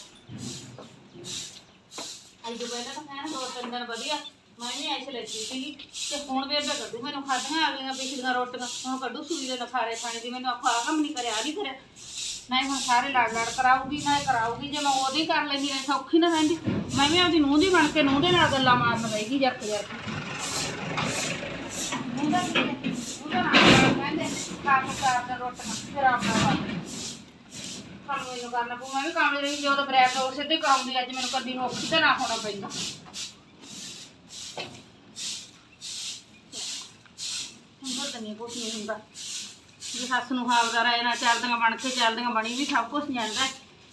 ਅੱਜ ਤੋਂ ਪਹਿਲਾਂ ਤਾਂ ਮੈਂ ਦੋ ਤਿੰਨ ਦਿਨ ਵਧੀਆ, ਮੈਂ ਵੀ ਐਸੇ ਲੱਗੀ ਸੀਗੀ। ਤੇ ਹੁਣ ਬੇਬੇ ਕੱਢੂ ਮੈਨੂੰ ਖਾਧੀਆਂ ਆ ਗਈਆਂ ਪਿਛਲੀਆਂ ਰੋਟੀਆਂ, ਹੁਣ ਕੱਢੂ ਸੂਈ ਦੇ ਨਖਾਰੇ ਖਾਣੇ ਦੀ, ਮੈਨੂੰ ਆਖਾ ਕੰਮ ਨਹੀਂ ਕਰਿਆ, ਆਹ ਨਹੀਂ ਕਰਿਆ। ਨਹੀਂ, ਹੁਣ ਸਾਰੇ ਲੜ ਲੜ ਕਰਾਊਗੀ, ਨਾ ਇਹ ਕਰਾਊਗੀ, ਜੇ ਮੈਂ ਉਹਦੀ ਕਰ ਲੈਂਦੀ ਐ ਸੌਖੀ ਨਾ ਰਹਿੰਦੀ। ਮੈਂ ਵੀ ਆਪਦੀ ਨੂੰਹ ਦੀ ਬਣ ਕੇ ਨੂੰਹ ਦੇ ਨਾਲ ਗੱਲਾਂ ਮਾਰਨ ਬੈਗੀ ਜਰਕ ਜਰਕ ਨੂੰਹ ਦਾ ਕੀ ਹੈ? ਨੂੰਹ ਦਾ ਨਾਲ ਕਹਿੰਦੇ ਖਾ ਕੇ ਚਾਰ ਦਿਨ ਰੋਟੀਆਂ ਫਿਰ ਆਪਣਾ ਕੰਮ ਮੈਨੂੰ ਕਰਨਾ ਪਊ ਮੈਂ ਵੀ ਕੰਮ ਰਹੀ ਜਦੋਂ ਬ੍ਰੈਕ ਹੋ ਸਿੱਧੇ ਕੰਮ ਦੀ ਅੱਜ ਮੈਨੂੰ ਕਦੀ ਨੂੰ ਔਖੀ ਤਾਂ ਨਾ ਹੋਣਾ ਪੈਂਦਾ। ਹੁੰਦਾ ਤਾਂ ਨਹੀਂ ਕੁਛ ਨਹੀਂ ਹੁੰਦਾ। ਜੇ ਸੱਸ ਨੂੰ ਹਾਵਦਾਰ ਆਏ ਨਾ ਚੱਲਦੀਆਂ ਬਣ ਕੇ ਚੱਲਦੀਆਂ ਬਣੀ ਵੀ ਸਭ ਕੁਝ ਜਾਂਦਾ।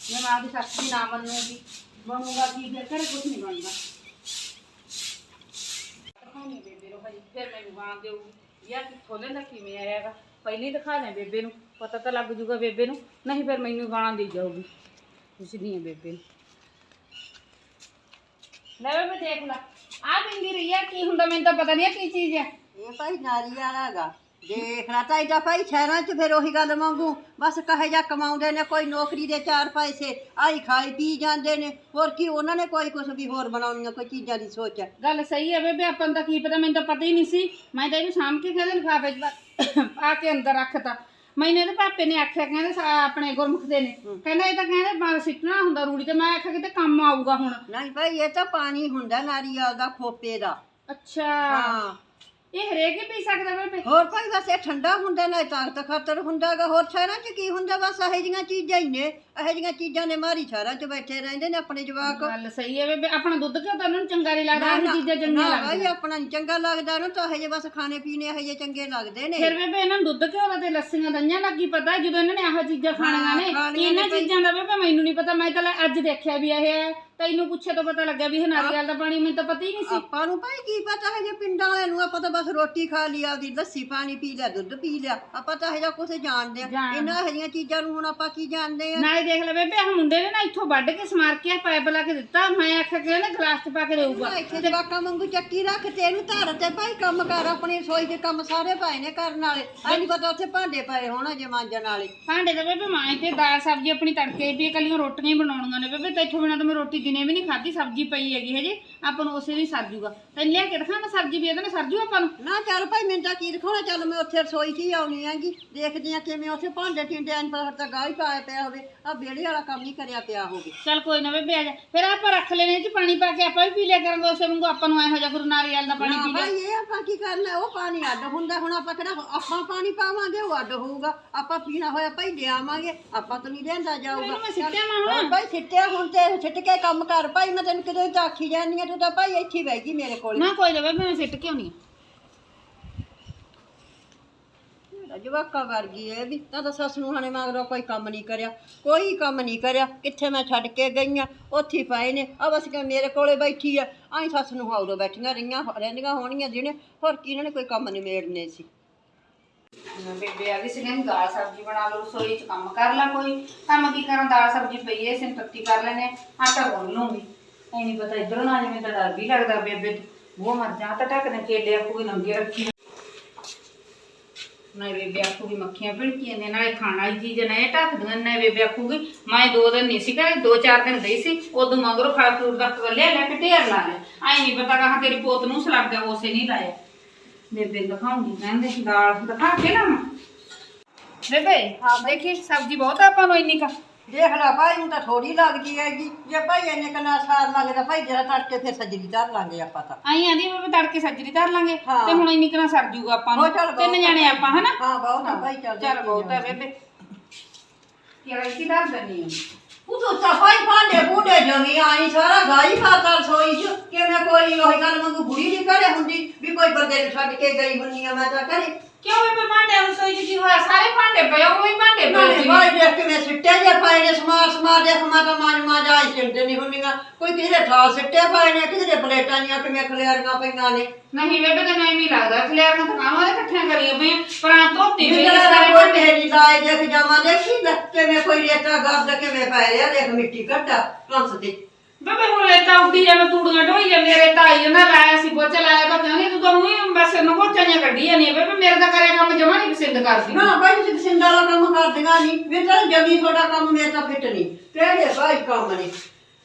ਜੇ ਮੈਂ ਆਪਦੀ ਸੱਸ ਦੀ ਨਾ ਮੰਨੂਗੀ। ਬਣੂਗਾ ਕੀ ਫਿਰ ਘਰੇ ਕੁਝ ਨਹੀਂ ਬਣਦਾ। ਫਿਰ ਮੈਨੂੰ ਗਾਂ ਦੇਊਗੀ। ਯਾਰ ਕਿੱਥੋਂ ਲੈਂਦਾ ਕਿਵੇਂ ਆਇਆਗਾ ਪਹਿਲਾਂ ਹੀ ਦਿਖਾ ਦੇ ਬੇਬੇ ਨੂੰ ਪਤਾ ਤਾਂ ਲੱਗ ਜੂਗਾ ਬੇਬੇ ਨੂੰ ਨਹੀਂ ਫਿਰ ਮੈਨੂੰ ਗਾਲਾਂ ਦੇ ਜਾਊਗੀ। ਪੁੱਛਦੀ ਆ ਬੇਬੇ ਨੂੰ। ਲੈ ਬੇਬੇ ਦੇਖ ਲੈ ਆ ਪਿੰਦੀ ਰਹੀ ਆ ਕੀ ਹੁੰਦਾ ਮੈਨੂੰ ਤਾਂ ਪਤਾ ਨਹੀਂ ਕੀ ਚੀਜ਼ ਹੈ ਇਹ ਭਾਈ ਨਾਰੀ ਵਾਲਾ ਹੈਗਾ। ਦੇਖਣਾ ਤਾਂ ਇਹਦਾ ਭਾਈ ਸ਼ਹਿਰਾਂ 'ਚ ਫਿਰ ਉਹੀ ਗੱਲ ਮੰਗੂ ਬਸ ਕਹੇ ਜਾ ਕਮਾਉਂਦੇ ਨੇ ਕੋਈ ਨੌਕਰੀ ਦੇ ਚਾਰ ਪੈਸੇ ਆਈ ਖਾਈ ਪੀ ਜਾਂਦੇ ਨੇ ਹੋਰ ਕੀ ਉਹਨਾਂ ਨੇ ਕੋਈ ਕੁਛ ਵੀ ਹੋਰ ਬਣਾਉਣੀਆਂ ਕੋਈ ਚੀਜ਼ਾਂ ਦੀ ਸੋਚ। ਹੈ ਗੱਲ ਸਹੀ ਹੈ ਬੇਬੇ ਆਪਾਂ ਨੂੰ ਤਾਂ ਕੀ ਪਤਾ ਮੈਨੂੰ ਤਾਂ ਪਤਾ ਹੀ ਨਹੀਂ ਸੀ। ਮੈਂ ਤਾਂ ਇਹਨੂੰ ਸਾਂਭ ਕੇ ਕਹਿੰਦੇ ਲਿਫਾਫੇ 'ਚ ਪਾ ਕੇ ਅੰਦਰ ਰੱਖਤਾ। ਮੈਨੂੰ ਇਹਦੇ ਪਾਪੇ ਨੇ ਆਖਿਆ ਕਹਿੰਦੇ ਸਾ- ਆਪਣੇ ਗੁਰਮੁਖ ਦੇ ਨੇ। ਕਹਿੰਦਾ ਇਹ ਤਾਂ ਕਹਿੰਦੇ ਬਾ- ਸਿੱਟਣਾ ਹੁੰਦਾ ਰੂੜੀ ਤੇ। ਮੈਂ ਆਖਿਆ ਕਿਤੇ ਕੰਮ ਆਊਗਾ ਹੁਣ। ਨਹੀਂ ਭਾਈ ਇਹ ਤਾਂ ਪਾਣੀ ਹੁੰਦਾ ਨਾਰੀਅਲ ਦਾ ਖੋਪੇ ਦਾ। ਅੱਛਾ। ਹਾਂ। ਇਹ ਹਰੇਕ ਹੀ ਪੀ ਸਕਦਾ ਬੇਬੇ ਹੋਰ ਭਾਈ ਬਸ ਇਹ ਠੰਡਾ ਹੁੰਦਾ ਨਾ ਤਾਕਤ ਖਾਤਰ ਹੁੰਦਾਗਾ। ਹੋਰ ਸ਼ਹਿਰਾਂ 'ਚ ਕੀ ਹੁੰਦਾ? ਬਸ ਇਹੋ ਜਿਹੀਆਂ ਚੀਜ਼ਾਂ ਹੀ ਨੇ। ਇਹੋ ਜਿਹੀਆਂ ਚੀਜ਼ਾਂ ਨੇ ਮਾਰੀ ਸ਼ਹਿਰਾਂ 'ਚ ਬੈਠੇ ਰਹਿੰਦੇ ਨੇ ਆਪਣੇ ਜਵਾਕ। ਗੱਲ ਸਹੀ ਹੈ ਬੇਬੇ ਆਪਣਾ ਦੁੱਧ ਕਿਉਂ ਤਾਂ ਉਹਨਾਂ ਨੂੰ ਚੰਗਾ ਨਹੀਂ ਲੱਗਦਾ ਇਹ ਚੀਜ਼ਾਂ ਚੰਗੀਆਂ ਨਾ ਭਾਈ ਲੱਗਦੀਆਂ ਆਪਣਾ ਨੀ ਚੰਗਾ ਲੱਗਦਾ ਉਹਨੂੰ ਤਾਂ ਇਹੋ ਜਿਹੇ ਬਸ ਖਾਣੇ ਪੀਣੇ ਇਹੋ ਜਿਹੇ ਚੰਗੇ ਲੱਗਦੇ ਨੇ। ਫਿਰ ਬੇਬੇ ਇਹਨਾਂ ਨੂੰ ਦੁੱਧ ਘਿਓ ਦਾ ਤੇ ਲੱਸੀਆਂ ਦਈਆਂ ਲੱਗੀ ਪਤਾ ਜਦੋਂ ਇਹਨਾਂ ਨੇ ਆਹ ਚੀਜ਼ਾਂ ਖਾਣੀਆਂ ਨੇ ਇਹਨਾਂ ਚੀਜ਼ਾਂ ਦਾ ਬੇਬੇ ਮੈਨੂੰ ਨਹੀਂ ਪਤਾ ਮੈਂ ਤਾਂ ਲੈ ਅੱਜ ਦੇਖਿਆ ਵੀ ਇਹ ਹੈ ਤੈਨੂੰ ਪੁੱਛੇ ਤਾਂ ਪਤਾ ਲੱਗਿਆ ਵੀ ਇਹ ਨਾਰੀਅਲ ਦਾ ਪਾਣੀ ਮੈਨੂੰ ਤਾਂ ਪਤਾ ਹੀ ਨਹੀਂ ਸੀ। ਆਪਾਂ ਨੂੰ ਭਾਈ ਕੀ ਪਤਾ ਹੈ ਜੇ ਪਿੰਡਾਂ ਵਾਲਿਆਂ ਨੂੰ ਆਪਾਂ ਤਾਂ ਬਸ ਰੋਟੀ ਖਾ ਲਈ ਆਪਦੀ ਲੱਸੀ ਪਾਣੀ ਪੀ ਲਿਆ ਦੁੱਧ ਪੀ ਲਿਆ ਆਪਾਂ ਤਾਂ ਇਹੋ ਜਿਹਾ ਕੁਝ ਜਾਣਦੇ ਆ। ਇਹਨਾਂ ਇਹੋ ਜਿਹੀਆਂ ਚੀਜ਼ਾਂ ਨੂੰ ਹੁਣ ਆਪਾਂ ਕੀ ਜਾਣਦੇ ਆ? ਨਾਲੇ ਦੇਖ ਲੈ ਬੇਬੇ ਆਹ ਮੁੰਡੇ ਨੇ ਨਾ ਇੱਥੋਂ ਵੱਢ ਕੇ ਸਮਾਰ ਕੇ ਪਾਈਪ ਲਾ ਕੇ ਦਿੱਤਾ। ਮੈਂ ਆਖਿਆ ਕਿ ਇਹਨੇ ਗਲਾਸ ਚ ਪਾ ਕੇ ਦੇਊਗਾ। ਇੱਥੇ ਜਵਾਕਾਂ ਵਾਂਗੂ ਚੱਕੀ ਰੱਖ ਤੇ ਇਹਨੂੰ ਧਰ ਤੇ ਭਾਈ ਕੰਮ ਕਰ ਆਪਣੀ ਰਸੋਈ ਦੇ ਕੰਮ ਸਾਰੇ ਪਏ ਨੇ ਕਰਨ ਵਾਲੇ ਨਹੀਂ ਪਤਾ ਉੱਥੇ ਭਾਂਡੇ ਪਏ ਹੋਣ ਅਜੇ ਮਾਂਜਣ ਵਾਲੇ। ਭਾਂਡੇ ਤਾਂ ਬੇਬੇ ਮਾਂ ਤੇ ਦਾਲ ਸਬਜ਼ੀ ਆਪਣੀ ਤੜਕੇ ਵੀ ਕੱਲੀਆਂ ਰੋਟੀਆਂ ਹੀ ਬਣਾਉਣੀਆਂ ਨੇ ਬੇਬੇ। ਤੇ ਇੱਥੋਂ ਬਿਨਾਂ ਤਾਂ ਮੈਂ ਰੋਟੀ ਦਿਨੇ ਵੀ ਨਹੀਂ ਖਾਧੀ ਸਬਜ਼ੀ ਪਈ ਹੈਗੀ ਹਜੇ। ਆਪਾਂ ਨੂੰ ਉਸੇ ਦੀ ਸਰ ਜੂਗਾ। ਤੈਨੂੰ ਲਿਆ ਕੇ ਮੈਂ ਸਬਜ਼ੀ ਵੀ ਇਹਦੇ ਨਾਲ ਸਰ ਜੂ ਆਪਾਂ ਨੂੰ? ਨਾ ਚੱਲ ਭਾਈ ਮੈਨੂੰ ਤਾਂ ਕੀ ਦਿਖਾਉਣਾ? ਚੱਲ ਮੈਂ ਉੱਥੇ ਰਸੋਈ 'ਚ ਹੀ ਆਉਣੀ ਆਂਗੀ ਦੇਖਦੀ ਆ ਕਿਵੇਂ ਉੱਥੇ ਭਾਂਡੇ ਟਿੰਡੇ ਆਂ ਪਰ ਤਾਂ ਗਾਹ ਹੀ ਪਾਇਆ ਪਿਆ ਹੋਵੇ। ਆ ਵਿਹੜੇ ਵਾਲਾ ਕੰਮ ਨਹੀਂ ਕਰਿਆ ਪਿਆ ਹੋਵੇ ਚੱਲ ਕੋਈ ਨਾ ਬੇਬੇ ਆ ਜਾ। ਫਿਰ ਆਪਾਂ ਰੱਖ ਲੈਣੇ ਚ ਪਾਣੀ ਪਾ ਕੇ ਆਪਾਂ ਵੀ ਪੀ ਲਿਆ ਕਰਾਂਗੇ ਉਸੇ ਵਾਂਗੂ ਆਪਾਂ ਨੂੰ ਇਹੋ ਜਿਹਾ ਗੁਰੂ ਨਾਰੀਅਲ ਦਾ ਪਾਣੀ ਪੀ ਲਿਆ। ਭਾਈ ਇਹ ਆਪਾਂ ਕੀ ਕਰਨਾ ਉਹ ਪਾਣੀ ਅੱਡ ਹੁੰਦਾ ਹੁਣ ਆਪਾਂ ਕਿਹੜਾ ਆਪਾਂ ਪਾਣੀ ਪਾਵਾਂਗੇ ਉਹ ਅੱਡ ਹੋਊਗਾ। ਆਪਾਂ ਪੀਣਾ ਹੋਇਆ ਭਾਈ ਲਿਆਵਾਂਗੇ ਆਪਾਂ ਤੋਂ ਨਹੀਂ ਲਿਆਂਦਾ ਜਾਊਗਾ। ਮੈਂ ਸਿੱਟਿਆ ਹੁਣ। ਭਾਈ ਸਿੱਟਿਆ ਹੁਣ ਤੇ ਸਿੱਟ ਕੇ ਕੰਮ ਕਰ। ਭਾਈ ਮੈਂ ਤੈਨੂੰ ਕਿਦੋਂ ਤਾਂ ਆਖੀ ਜਾਂਦੀ ਆ ਤੂੰ ਤਾਂ ਭਾਈ ਇੱਥੇ ਹੀ ਬਹਿ ਗਈ ਮੇਰੇ ਕੋਲ। ਨਾ ਕੋਈ ਨਾ ਬੇਬੇ ਮੈਂ ਸਿੱਟ ਕੇ ਆਉਣੀ ਜਵਾਕਾਂ ਵਰਗੀ ਇਹ ਵੀ ਤਾਂ ਤਾਂ ਸੱਸ ਨੂੰ ਹਣੇ ਮਗਰੋਂ ਕੋਈ ਕੰਮ ਨਹੀਂ ਕਰਿਆ, ਕੋਈ ਕੰਮ ਨਹੀਂ ਕਰਿਆ, ਕਿੱਥੇ ਮੈਂ ਛੱਡ ਕੇ ਗਈਆਂ ਉੱਥੇ ਹੀ ਪਏ ਨੇ ਆ ਬਸ ਕਿ ਮੇਰੇ ਕੋਲੇ ਬੈਠੀ ਆ ਆਈ ਸੱਸ ਨੂੰ ਹਾਉਦੋਂ ਬੈਠੀਆਂ ਰਹੀਆਂ, ਰਹਿੰਦੀਆਂ ਹੋਣੀਆਂ ਜਿਹਨੇ, ਹੋਰ ਕੀ ਇਹਨਾਂ ਨੇ ਕੋਈ ਕੰਮ ਨਹੀਂ ਮੇੜਨੇ ਸੀ ਬੇਬੇ, ਆ ਗਈ ਸੀ ਕਹਿੰਦੀ ਦਾਲ ਸਬਜ਼ੀ ਬਣਾ ਲਓ, ਰਸੋਈ 'ਚ ਕੰਮ ਕਰ ਲੈ ਕੋਈ ਕੰਮ ਕੀ ਕਰਾਂ, ਦਾਲ ਸਬਜ਼ੀ ਪਈ ਐ ਸਿੰਨ ਕਰ ਲੈਨੇ ਆਟਾ ਗੁੰਨ ਲੂੰਗੀ ਐ ਨਹੀਂ ਪਤਾ ਇਧਰੋਂ ਨਾ ਜਿਵੇਂ ਤਾਂ ਡਰ ਵੀ ਲੱਗਦਾ ਬੇਬੇ ਤੋਂ। ਉਹ ਮਰ ਜਾ ਤਾਂ ਢੱਕ ਦੇ ਕੇਲੇ ਆਖੂਗੀ ਨੰਗੇ ਰੱਖੀ। ਨਾ ਬੇਬੇ ਆਖੂਗੀ ਮੱਖੀਆਂ ਭਿਣਕੀਆਂ ਨੇ ਨਾਲੇ ਖਾਣ ਵਾਲੀ ਚੀਜ਼ ਨੇ ਇਹ ਢੱਕ ਦਿੰਦੇ ਨੇ ਬੇਬੇ ਆਖੂਗੀ। ਮੈਂ ਦੋ ਦਿਨ ਨਹੀਂ ਸੀ ਘਰੇ ਦੋ ਚਾਰ ਦਿਨ ਗਈ ਸੀ ਉਦੋਂ ਮਗਰੋਂ ਫਲ ਫਰੂਟ ਦਾ ਕੱਲਿਆ ਲੈ ਕੇ ਢੇਰ ਲਾ ਲਿਆ। ਐ ਨਹੀਂ ਪਤਾ ਕਹਾਂ ਤੇਰੀ ਪੋਤ ਨੂੰ ਸਲੱਗ ਗਿਆ ਉਸੇ ਨਹੀਂ ਲਾਇਆ। ਬੇਬੇ ਦਿਖਾਉਂਗੀ ਕਹਿੰਦੇ ਦਾਲ ਦਿਖਾ ਕੇ ਨਾ। ਬੇਬੇ ਹਾਂ ਦੇਖੀ ਸਬਜ਼ੀ ਬਹੁਤ ਆ ਆਪਾਂ ਨੂੰ ਇੰਨੀ ਕਾ। ਦੇਖ ਲੈ ਭਾਈ ਨੂੰ ਤਾਂ ਥੋੜੀ ਲੱਗਦੀ ਹੈਗੀ। ਜੇ ਭਾਈ ਇੰਨੇ ਕਨਾ ਸਾਰ ਲੱਗਦਾ ਭਾਈ ਜਰਾ ਤੜਕੇ ਫਿਰ ਸੱਜਰੀ ਧਰ ਲਾਂਗੇ ਆਪਾਂ ਤਾਂ। ਆਈ ਆਂਦੀ ਬੇਬੇ ਤੜਕੇ ਸੱਜਰੀ ਧਰ ਲਾਂਗੇ ਹਾਂ। ਤੇ ਹੁਣ ਇੰਨੀ ਕਨਾ ਸਰ ਜੂਗਾ ਆਪਾਂ ਨੂੰ। ਹੋ ਚੱਲ ਤਿੰਨ ਬਹੁਤ ਜਾਣੇ ਆ। ਆਪਾਂ ਹਨਾ? ਹਾਂ ਬਹੁਤ ਆ ਭਾਈ ਚੱਲ ਚੱਲ ਬਹੁਤ ਹੈ ਬੇਬੇ। ਕਿਹੜਾ ਕੀ ਧਰ ਦਨੀ ਆ? ਉਹ ਤਾਂ ਸਫ਼ਾਈ ਭਾਂਡੇ ਬੂਡੇ ਜਮੀ ਆਈ ਸਾਰਾ ਗਾਈ ਖਾਤਾ ਰਸੋਈ ਚ। ਕਿਵੇਂ ਕੋਈ ਉਹੀ ਗੱਲ ਮੰਗੂ ਬੁੜੀ ਨਹੀਂ ਘਰੇ ਹੁੰਦੀ ਵੀ ਕੋਈ ਬੰਦੇ ਨੂੰ ਛੱਡ ਕੇ ਗਈ ਹੁੰਨੀ ਆ ਮੈਂ ਤਾਂ ਘਰੇ। ਕਿਉਂ ਬੇਬੇ ਭਾਂਡੇ ਰਸੋਈ ਚ ਕੀ ਹੋਇਆ? ਸਾਰੇ ਭਾਂਡੇ ਪਏ ਉਹ ਹੀ ਭਾਂਡੇ ਨਾਲੇ ਪਏ ਬਾਈ ਦੇਖ ਕਿਵੇਂ ਸਿੱਟੇ ਜੇ ਪਾਏ ਨੇ ਸਮਾਰ ਸਮਾਰ ਦੇਖ ਮਾਤਾ ਮਾਜ ਮਾਜ ਆਈ ਸਿੱਟੇ ਨਹੀਂ ਹੁੰਦੀਆਂ। ਕੋਈ ਕਿਸੇ ਦੇ ਥਾਲ ਸਿੱਟੇ ਪਾਏ ਨੇ ਕਿਸੇ ਦੇ ਪਲੇਟਾਂ ਦੀਆਂ ਕਿਵੇਂ ਖਲਿਆਰੀਆਂ ਪਈਆਂ ਨੇ। ਨਹੀਂ ਬੇਬੇ ਲੱਗਦਾ ਖਲਿਆਰੀਆਂ ਤਾਂ ਕਾਹਨੂੰ ਉਹਦੇ ਇਕੱਠੀਆਂ ਕਰੀਆਂ ਪਈਆਂ ਪਰਾਂ ਧੋਤੀ ਪਈ ਆ ਜਿਹੜਾ ਸਾਰੇ ਕੋਈ ਭਾਂਡੇ। ਢੇਰੀ ਲਾਏ ਦੇਖ ਜਾਵਾਂ ਦੇਖੀ ਕਿਵੇਂ ਕੋਈ ਰੇਤਾ ਗਰਦ ਕਿਵੇਂ ਪੈ ਰਿਹਾ ਦੇਖ ਮਿੱਟੀ ਘੱਟਾ ਕੰਸ ਤੇ ਬੇਬੇ ਹੁਣ ਰੇਤਾ ਉੱਡੀ ਜਾਵੇ ਤੂੜੀਆਂ ਢੋਈ ਜਾਂਦੇ ਰੇਤਾ ਆਈ ਜਾਂਦਾ, ਲਾਇਆ ਸੀ ਬੋਚਾ ਲਾਇਆ ਤਾਂ ਕਹਿੰਦੀ ਤੂੰ ਤਾਂ ਉਹੀ ਬਸ ਨਗੋਚਾਂ ਕੱਢੀ ਜਾਂਦੀ ਆ ਮੇਰੇ ਤਾਂ ਕਰਿਆ ਕੰਮ ਜਮਾ ਨਹੀਂ ਪਸੰਦ ਕਰਦੀ। ਨਾ ਭਾਈ ਤੁਸੀਂ ਸਿੰਦਾ ਦਾ ਕੰਮ ਕਰਦੀਆਂ ਨਹੀਂ, ਵੀ ਤਾਂ ਜਮੀ ਤੁਹਾਡਾ ਕੰਮ ਮੇਰੇ ਤਾਂ ਫਿੱਟ ਨਹੀਂ ਕਿਹੜੇ ਭਾਈ ਕੰਮ ਨੇ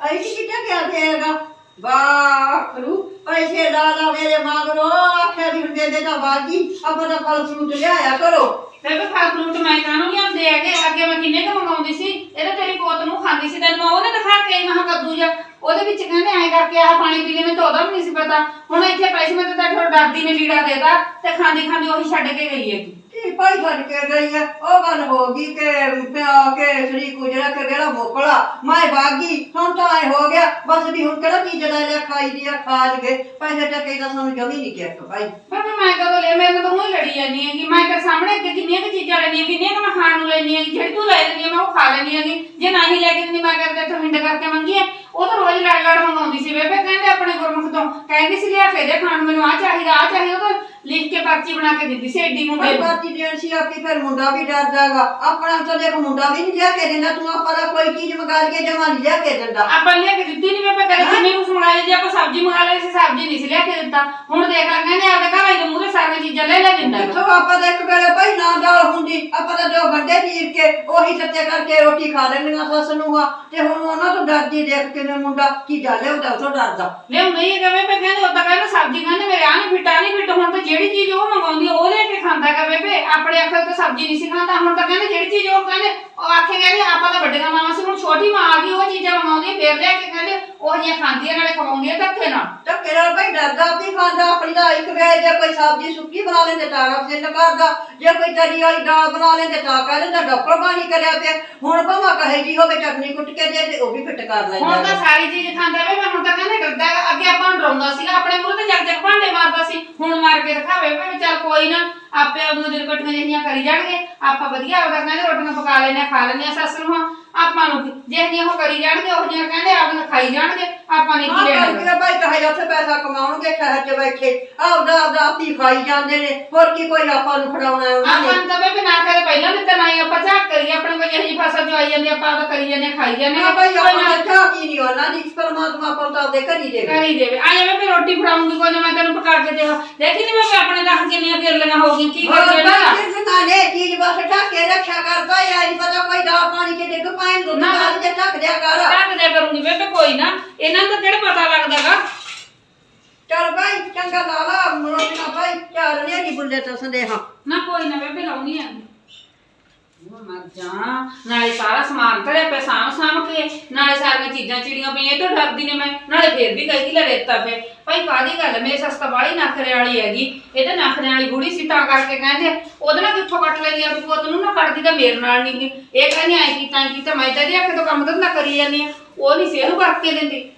ਆਈ ਕੀ ਕਿੱਥੇ ਗਿਆ ਫੇਗਾ ਵਾਹ ਪੈਸੇ ਲਾ ਲਾ ਮੇਰੇ ਮਗਰੋਂ ਆਖਿਆ ਵੀ ਹੁੰਦੇ ਦੇ ਤਾਂ ਬਾਜੀ, ਆਪਾਂ ਤਾਂ ਫਲ ਫਰੂਟ ਲਿਆਇਆ ਕਰੋ। ਬੇਬੇ ਫਲ ਫਰੂਟ ਮੈਂ ਕਾਹਨੂੰ ਲਿਆਉਂਦੇ ਹੈਗੇ, ਅੱਗੇ ਮੈਂ ਕਿੰਨੇ ਕੁ ਮੰਗਾਉਂਦੀ ਸੀ? ਇਹ ਤਾਂ ਤੇਰੀ ਪੋਤ ਨੂੰ ਖਾਂਦੀ ਸੀ, ਤੈਨੂੰ ਮੈਂ ਉਹਨੇ ਦਿਖਾ ਕੇ ਆਈ, ਮੈਂ ਕਿਹਾ ਕੱਦੂ ਜਾ ਉਹਦੇ ਵਿੱਚ ਕਹਿੰਦੇ ਐਂ ਕਰਕੇ ਆਹ ਪਾਣੀ ਪੀ ਲੈ ਮੈਨੂੰ ਤਾਂ ਉਹਦਾ ਵੀ ਨਹੀਂ ਸੀ ਪਤਾ। ਹੁਣ ਇੱਥੇ ਪੈਸੇ ਮੈਂ ਤਾਂ ਥੋੜਾ ਡਰਦੀ ਨੇ ਲੀੜਾ ਦੇਤਾ ਤੇ ਖਾਂਦੀ ਖਾਂਦੀ ਉਹੀ ਛੱਡ ਕੇ ਗਈ ਹੈਗੀ। ਕੀ ਭਾਈ ਛੱਡ ਕੇ ਗਈ ਹੈ ਉਹ ਗੱਲ ਹੋ ਗਈ ਕਿ ਪਿਆ ਕੇ ਸ੍ਰੀ ਗੁਜਰਾ ਕੇ ਜਿਹੜਾ ਮੋਕਲਾ। ਮੈਂ ਬਾਗੀ, ਹੁਣ ਤਾਂ ਐ ਹੋ ਗਿਆ। ਬਸ ਵੀ ਹੁਣ ਕਿਹੜਾ ਚੀਜ਼ ਲੈ ਲਿਆ, ਖਾਈ ਦੀ ਖਾ ਲਗੇ ਪੈਸੇ ਟਕੇ ਤਾਂ ਸਾਨੂੰ ਜਮੀ ਨਹੀਂ ਕਿਹਾ ਭਾਈ। ਪਰ ਮੈਂ ਕਦੋਂ ਲੈ ਮੇਰੇ ਤਾਂ ਉਹੀ ਲੜੀ ਜਾਂਦੀ ਹੈਗੀ। ਮੈਂ ਤੇ ਸਾਹਮਣੇ ਅੱਗੇ ਕਿੰਨੀਆਂ ਕੁ ਚੀਜ਼ਾਂ ਲੈਣੀਆਂ, ਕਿੰਨੀਆਂ ਕੁ ਮੈਂ ਖਾਣ ਨੂੰ ਲੈਣੀ ਹੈਗੀ। ਜਿਹੜੀ ਤੂੰ ਲੈ ਲੈਂਦੀ ਹੈ ਮੈਂ ਉਹ ਖਾ ਲੈਂਦੀ ਹੈਗੀ। ਜੇ ਨਹੀਂ ਲੈ ਕੇ ਦਿੰਦੀ, ਮੈਂ ਕਰਦੇ ਇੱਥੋਂ ਹਿੰਡ ਕਰਕੇ ਮੰਗੀ ਹੈ ਉਹ ਤਾਂ ਰੋਜ਼ ਲੜ ਲੜ ਮੰਗਾਉਂਦੀ ਸੀ ਬੇਬੇ ਕਹਿੰਦੇ ਆਪਣੇ ਗੁਰਮੁਖ ਤੋਂ ਕਹਿੰਦੀ ਸੀ ਲਿਆ ਕੇ ਦੇ ਖਾਣ ਨੂੰ, ਮੈਨੂੰ ਆ ਚਾਹੀਦਾ ਆ ਚਾਹੀਦਾ ਉਹ ਤਾਂ ਲਿਖ ਕੇ ਪਰਚੀ ਬਣਾ ਕੇ ਦਿੰਦੀ ਸੀ ਐਡੀ ਮੁੰਡੇ ਨੂੰ। ਬਾਤੀ ਦੇਣ ਸੀ ਆਪੀ ਫਿਰ ਮੁੰਡਾ ਵੀ ਡਰਦਾਗਾ ਆਪਣਾ ਤਾਂ ਦੇਖ ਮੁੰਡਾ ਵੀ ਨਹੀਂ ਲਿਆ ਕੇ ਦਿੰਦਾ ਤੂੰ ਆਪਾਂ ਦਾ ਕੋਈ ਚੀਜ਼ ਮੰਗਾ ਕੇ ਜਮਾ ਨਹੀਂ ਲਿਆ ਕੇ ਦਿੰਦਾ। ਆਪਾਂ ਲਿਆ ਕੇ ਦਿੱਤੀ ਨਹੀਂ ਬੇਬੇ ਕਦੇ ਕਿੰਨੀ ਕੁ ਮੰਗਾ ਲਈ ਜੇ ਆਪਾਂ ਸਬਜ਼ੀ ਮੰਗਾ ਲਈ ਸੀ ਸਬਜ਼ੀ ਨਹੀਂ ਸੀ ਲਿਆ ਕੇ ਦਿੱਤਾ। ਹੁਣ ਦੇਖ ਲੈ ਕਹਿੰਦੇ ਆਪਦੇ ਘਰ ਵਾਲੇ ਦੇ ਮੂਹਰੇ ਸਾਰੀਆਂ ਚੀਜ਼ਾਂ ਲੈ ਲੈ ਦਿੰਦਾ। ਇੱਥੋਂ ਆਪਾਂ ਤਾਂ ਇੱਕ ਵੇਲੇ ਭਾਈ ਨਾ ਦਾਲ ਹੁੰਦੀ ਆਪਾਂ ਤਾਂ ਦੋ ਗੰਡੇ ਚੀਰ ਕੇ ਉਹੀ ਸੱਤੇ ਕਰਕੇ ਰੋਟੀ ਖਾ ਲੈਂਦੀਆਂ ਸੱਸ ਨੂੰ ਆ। ਤੇ ਹੁਣ ਉਹਨਾਂ ਤੋਂ ਡਰਦੀ ਦੇਖ ਕੇ ਨੇ ਮੁੰਡਾ ਕੀ ਜਾ ਲਿਆਉਂਦਾ ਉਥੋਂ ਡਰਦਾ। ਲਿਆਉਂਦਾ ਹੀ ਹੈਗਾ ਬੇਬੇ ਕਹਿੰਦੇ ਉਦਾਂ ਕਹਿੰਦੇ ਸਬਜ਼ੀ ਕਹਿੰਦੇ ਮੇਰੇ ਆ ਨਹੀਂ ਫਿੱਟ ਨਹੀਂ ਫਿੱਟ। ਹੁਣ ਤਾਂ ਜਿਹੜੀ ਚੀਜ਼ ਉਹ ਮੰਗਾਉਂਦੀ ਆ, ਉਹ ਲੈ ਕੇ ਖਾਂਦਾ ਹੈਗਾ ਬੇਬੇ। ਆਪਣੇ ਅੱਖਾਂ ਤੇ ਸਬਜ਼ੀ ਨਹੀਂ ਸੀ ਖਾਂਦਾ। ਹੁਣ ਤਾਂ ਕਹਿੰਦੇ ਜਿਹੜੀ ਚੀਜ਼ ਉਹ ਕਹਿੰਦੇ ਉਹ ਆਖੇ ਕਹਿੰਦੇ ਆਪਾਂ ਤਾਂ ਵੱਡੀਆਂ ਮਾਵਾਂ ਸੀ ਹੁਣ ਛੋਟੀ ਮਾਂ ਆ ਗਈ ਉਹ ਚੀਜ਼ਾਂ ਮੰਗਾਉਂਦੀ ਫੇਰ ਲੈ ਕੇ ਕਹਿੰਦੇ ਉਹ ਜਿਹੀਆਂ ਖਾਂਦੀਆਂ ਨਾਲੇ ਖਵਾਉਂਦੀਆਂ ਧੱਕੇ ਨਾਲ। ਧੱਕੇ ਨਾਲ ਭਾਈ ਡਰਦਾ ਆਪੀ ਖਾਂਦਾ ਆਪਣੀ ਦਾ ਇੱਕ ਵੇਲੇ ਜੇ ਕੋਈ ਸਬਜ਼ੀ ਸੁੱਕੀ ਬਣਾ ਲੈਂਦੇ ਤਾਂ ਪਸੰਦ ਕਰਦਾ ਜੇ ਕੋਈ ਤਰੀ ਵਾਲੀ ਦਾਲ ਬਣਾ ਲੈਂਦੇ ਤਾਂ ਕਹਿ ਦਿੰਦਾ ਡਾਕਟਰ ਬਾਣੀ ਕਰਿਆ ਪਿਆ। ਹੁਣ ਭਾਵੇਂ ਕਹੇ ਜੀ ਹੋਵੇ ਚਟਨੀ ਕੁੱਟ ਕੇ ਦੇ ਤੇ ਉਹ ਵੀ ਫਿੱਟ ਕਰ ਹੁਣ ਲੈਂਦਾ ਤਾਂ ਸਾਰੀ ਚੀਜ਼ ਖਾਂਦਾ ਵੇ ਹੁਣ ਤਾਂ ਕਹਿੰਦੇ ਕਰਦਾ ਹੈਗਾ। ਅੱਗੇ ਆਪਾਂ ਨੂੰ ਡਰਾਉਂਦਾ ਸੀਗਾ ਆਪਣੇ ਮੂਹਰੇ ਤੇ ਜਗ ਜਗ ਭਾਂਡੇ ਮਾਰਦਾ ਸੀ। ਹੁਣ ਮਾਰ ਕੇ ਦਿਖਾਵੇ ਵੀ ਚੱਲ ਕੋਈ ਨਾ ਆਪੇ ਉਹਨੂੰ ਦਿਨ ਕੱਟੀਆਂ ਜਿਹੀਆਂ ਕਰੀ ਜਾਣਗੇ। ਆਪਾਂ ਵਧੀਆ ਆਪਦਾ ਕਹਿੰਦੇ ਰੋਟੀਆਂ ਪਕਾ ਲੈਣੇ ਆ, ਖਾ ਲੈਣੇ ਆ ਸੱਸ ਨੂੰ ਆਪਾਂ ਨੂੰ ਜਿਹੜੀਆਂ ਉਹ ਕਰੀ ਜਾਣਗੇ ਉਹ ਜਿਹੀਆਂ ਕਹਿੰਦੇ ਆਪਦੀਆਂ ਖਾਈ ਜਾਣਗੇ ਆਪਾਂ ਨੇ ਕੀ ਲੈਣਾ ਕਰਕੇ ਭਾਈ ਕਹੇ ਉੱਥੇ ਪੈਸਾ ਕਮਾਉਣਗੇ ਸ਼ਹਿਰ 'ਚ ਬੈਠੇ। ਆਪਦਾ ਆਪਦਾ ਆਪੀ ਖਾਈ ਜਾਂਦੇ ਨੇ। ਹੋਰ ਕੀ ਕੋਈ ਆਪਾਂ ਨੂੰ ਫੜਾਉਣਾ ਹੈ ਉਹਨਾਂ ਆਪਾਂ ਨੇ? ਨੂੰ ਤਾਂ ਬੇਬੇ ਨਾ ਕਰੇ ਪਹਿਲਾਂ ਦਿੱਤਾ ਨਾ ਹੀ ਆਪਾਂ ਝਾਕ ਕਰੀਏ ਆਪਣੇ ਕੋਲ ਜਿਹੀ ਫਸਲ ਜੋ ਆਈ ਜਾਂਦੀ ਆ, ਆਪਾਂ ਆਪਦਾ ਕਰੀ ਜਾਂਦੇ ਆ, ਖਾਈ ਜਾਂਦੇ ਆ। ਨਾ ਭਾਈ ਕੋਈ ਆਪਾਂ ਨਾ। ਨੇ ਚਾਹ ਕੀ ਨਹੀਂ ਉਹਨਾਂ ਦੀ ਪਰਮਾਤਮਾ ਆਪਾਂ ਨੂੰ ਤਾਂ ਆਪਦੇ ਘਰ ਦੇ ਕਰੀ ਦੇਵੇ ਆ ਜਾ ਮੈਂ ਫਿਰ ਰੋਟੀ ਫੜਾਉਂਗੀ ਕੋਈ ਨਾ ਮੈਂ ਤੈਨੂੰ ਪਕਾ ਕੇ ਦੇਵਾਂ। ਦੇਖੀ ਨਹੀਂ ਮੈਂ ਆਪਣੇ ਤਾਂ ਕਿੰਨੀਆਂ ਫਿਰਲੀਆਂ ਹੋ ਗਈਆਂ ਕੀ ਹੋਰ ਕਰੀਏ ਨਾ। ਚੀਜ਼ ਬਸ ਢੱਕੇ ਰੱਖਿਆ ਕਰਦਾ ਯਾਰ ਨਹੀਂ ਪਤਾ ਕੋਈ ਦਾ ਪਾਣੀ ਚ ਡਿੱਗ ਪਾਏ ਦੁੱਧ ਨਾ। ਨਾਲ ਜੇ ਢੱਕ ਦਿਆ ਕਰ। ਰੱਖ ਦਿਆ ਕਰੂੰਗੀ ਬੇਬੇ ਕੋਈ ਨਾ। ਇਹਨਾਂ ਤਾਂ ਕਿਹੜਾ ਪਤਾ ਲੱਗਦਾਗਾ? ਚੱਲ ਭਾਈ ਚੰਗਾ ਭਾਈ ਚਾਰ ਨੇ ਨਹੀਂ ਬੁੱਲੇ ਤਾਂ ਸੰਦੇਹਾ। ਨਾ ਕੋਈ ਨਾ ਬੇਬੇ ਲਾਉਣੀ ਆ। ਉਹ ਮਰ ਜਾ ਨਾਲੇ ਸਾਰਾ ਸਮਾਨ ਧਰਿਆ ਪਿਆ ਸਾਂਭ ਸਾਂਭ ਕੇ। ਨਾਲੇ ਸਾਰੀਆਂ ਚੀਜ਼ਾਂ ਚਿੜੀਆਂ ਪਈਆਂ ਇਹ ਤੋਂ ਡਰਦੀ ਨੇ ਮੈਂ। ਨਾਲੇ ਫੇਰ ਵੀ ਕਹੀ ਲੈ ਰੇਤਾ ਪਏ ਭਾਈ ਕਾਹਦੀ ਗੱਲ? ਮੇਰੇ ਸਸਤਾ ਵਾਲੀ ਨਖਰੇ ਵਾਲੀ ਹੈਗੀ। ਇਹ ਤਾਂ ਨਖਰੇ ਵਾਲੀ ਬੁੜੀ ਸੀ ਤਾਂ ਕਰਕੇ ਕਹਿੰਦੇ ਉਹਦੇ ਨਾਲ ਕਿੱਥੋਂ ਕੱਟ ਲਈ ਆ? ਪੁੱਤ ਨੂੰ ਨਾ ਕੱਟਦੀ ਤਾਂ ਮੇਰੇ ਨਾਲ ਨਹੀਂ ਗੀ। ਇਹ ਕਹਿੰਦੀ ਐ ਕੀਤਾ ਕੀਤਾ। ਮੈਂ ਤਾਂ ਇਹਦੇ ਅੱਖ ਤੋਂ ਕੰਮ ਧੰਦਾ ਕਰੀ ਜਾਂਦੀ ਆ। ਉਹ ਨਹੀਂ ਸੀ ਇਹਨੂੰ ਕਰਕੇ ਦਿੰਦੀ।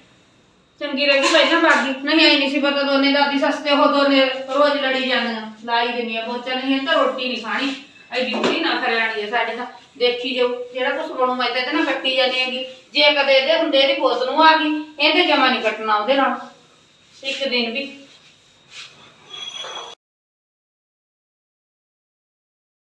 ਚੰਗੀ ਰਹੀ ਪਹਿਲਾਂ ਬਾਗੀ ਨਹੀਂ ਆਈ ਨਹੀਂ ਸੀ ਪਤਾ ਦੋਨੇ ਦਾਦੀ ਸਸਤੇ ਉਹ ਦੋਨੇ ਰੋਜ਼ ਲੜੀ ਜਾਂਦੀਆਂ। ਲਾਈ ਦਿੰਦੀਆਂ ਬੋਚਾ ਨਹੀਂ, ਇਹ ਤਾਂ ਰੋਟੀ ਨਹੀਂ ਖਾਣੀ। ਐਡੀ ਬੁਰੀ ਨਾ ਕਰਿਆਣੀ ਹੈ ਸਾਡੇ ਤਾਂ। ਦੇਖੀ ਜਾਓ, ਜਿਹੜਾ ਕੁਛ ਬਣੂ ਮੈਂ ਤਾਂ ਇਹਦੇ ਨਾਲ ਕੱਟੀ ਜਾਂਦੀ ਹੈਗੀ। ਜੇ ਕਦੇ ਇਹਦੇ ਹੁੰਦੇ ਇਹਦੀ ਪੋਤ ਨੂੰ ਆ ਗਈ, ਇਹਦੇ ਜਮਾ ਨਹੀਂ ਕੱਟਣਾ ਉਹਦੇ ਨਾਲ। ਇੱਕ ਦਿਨ ਵੀ।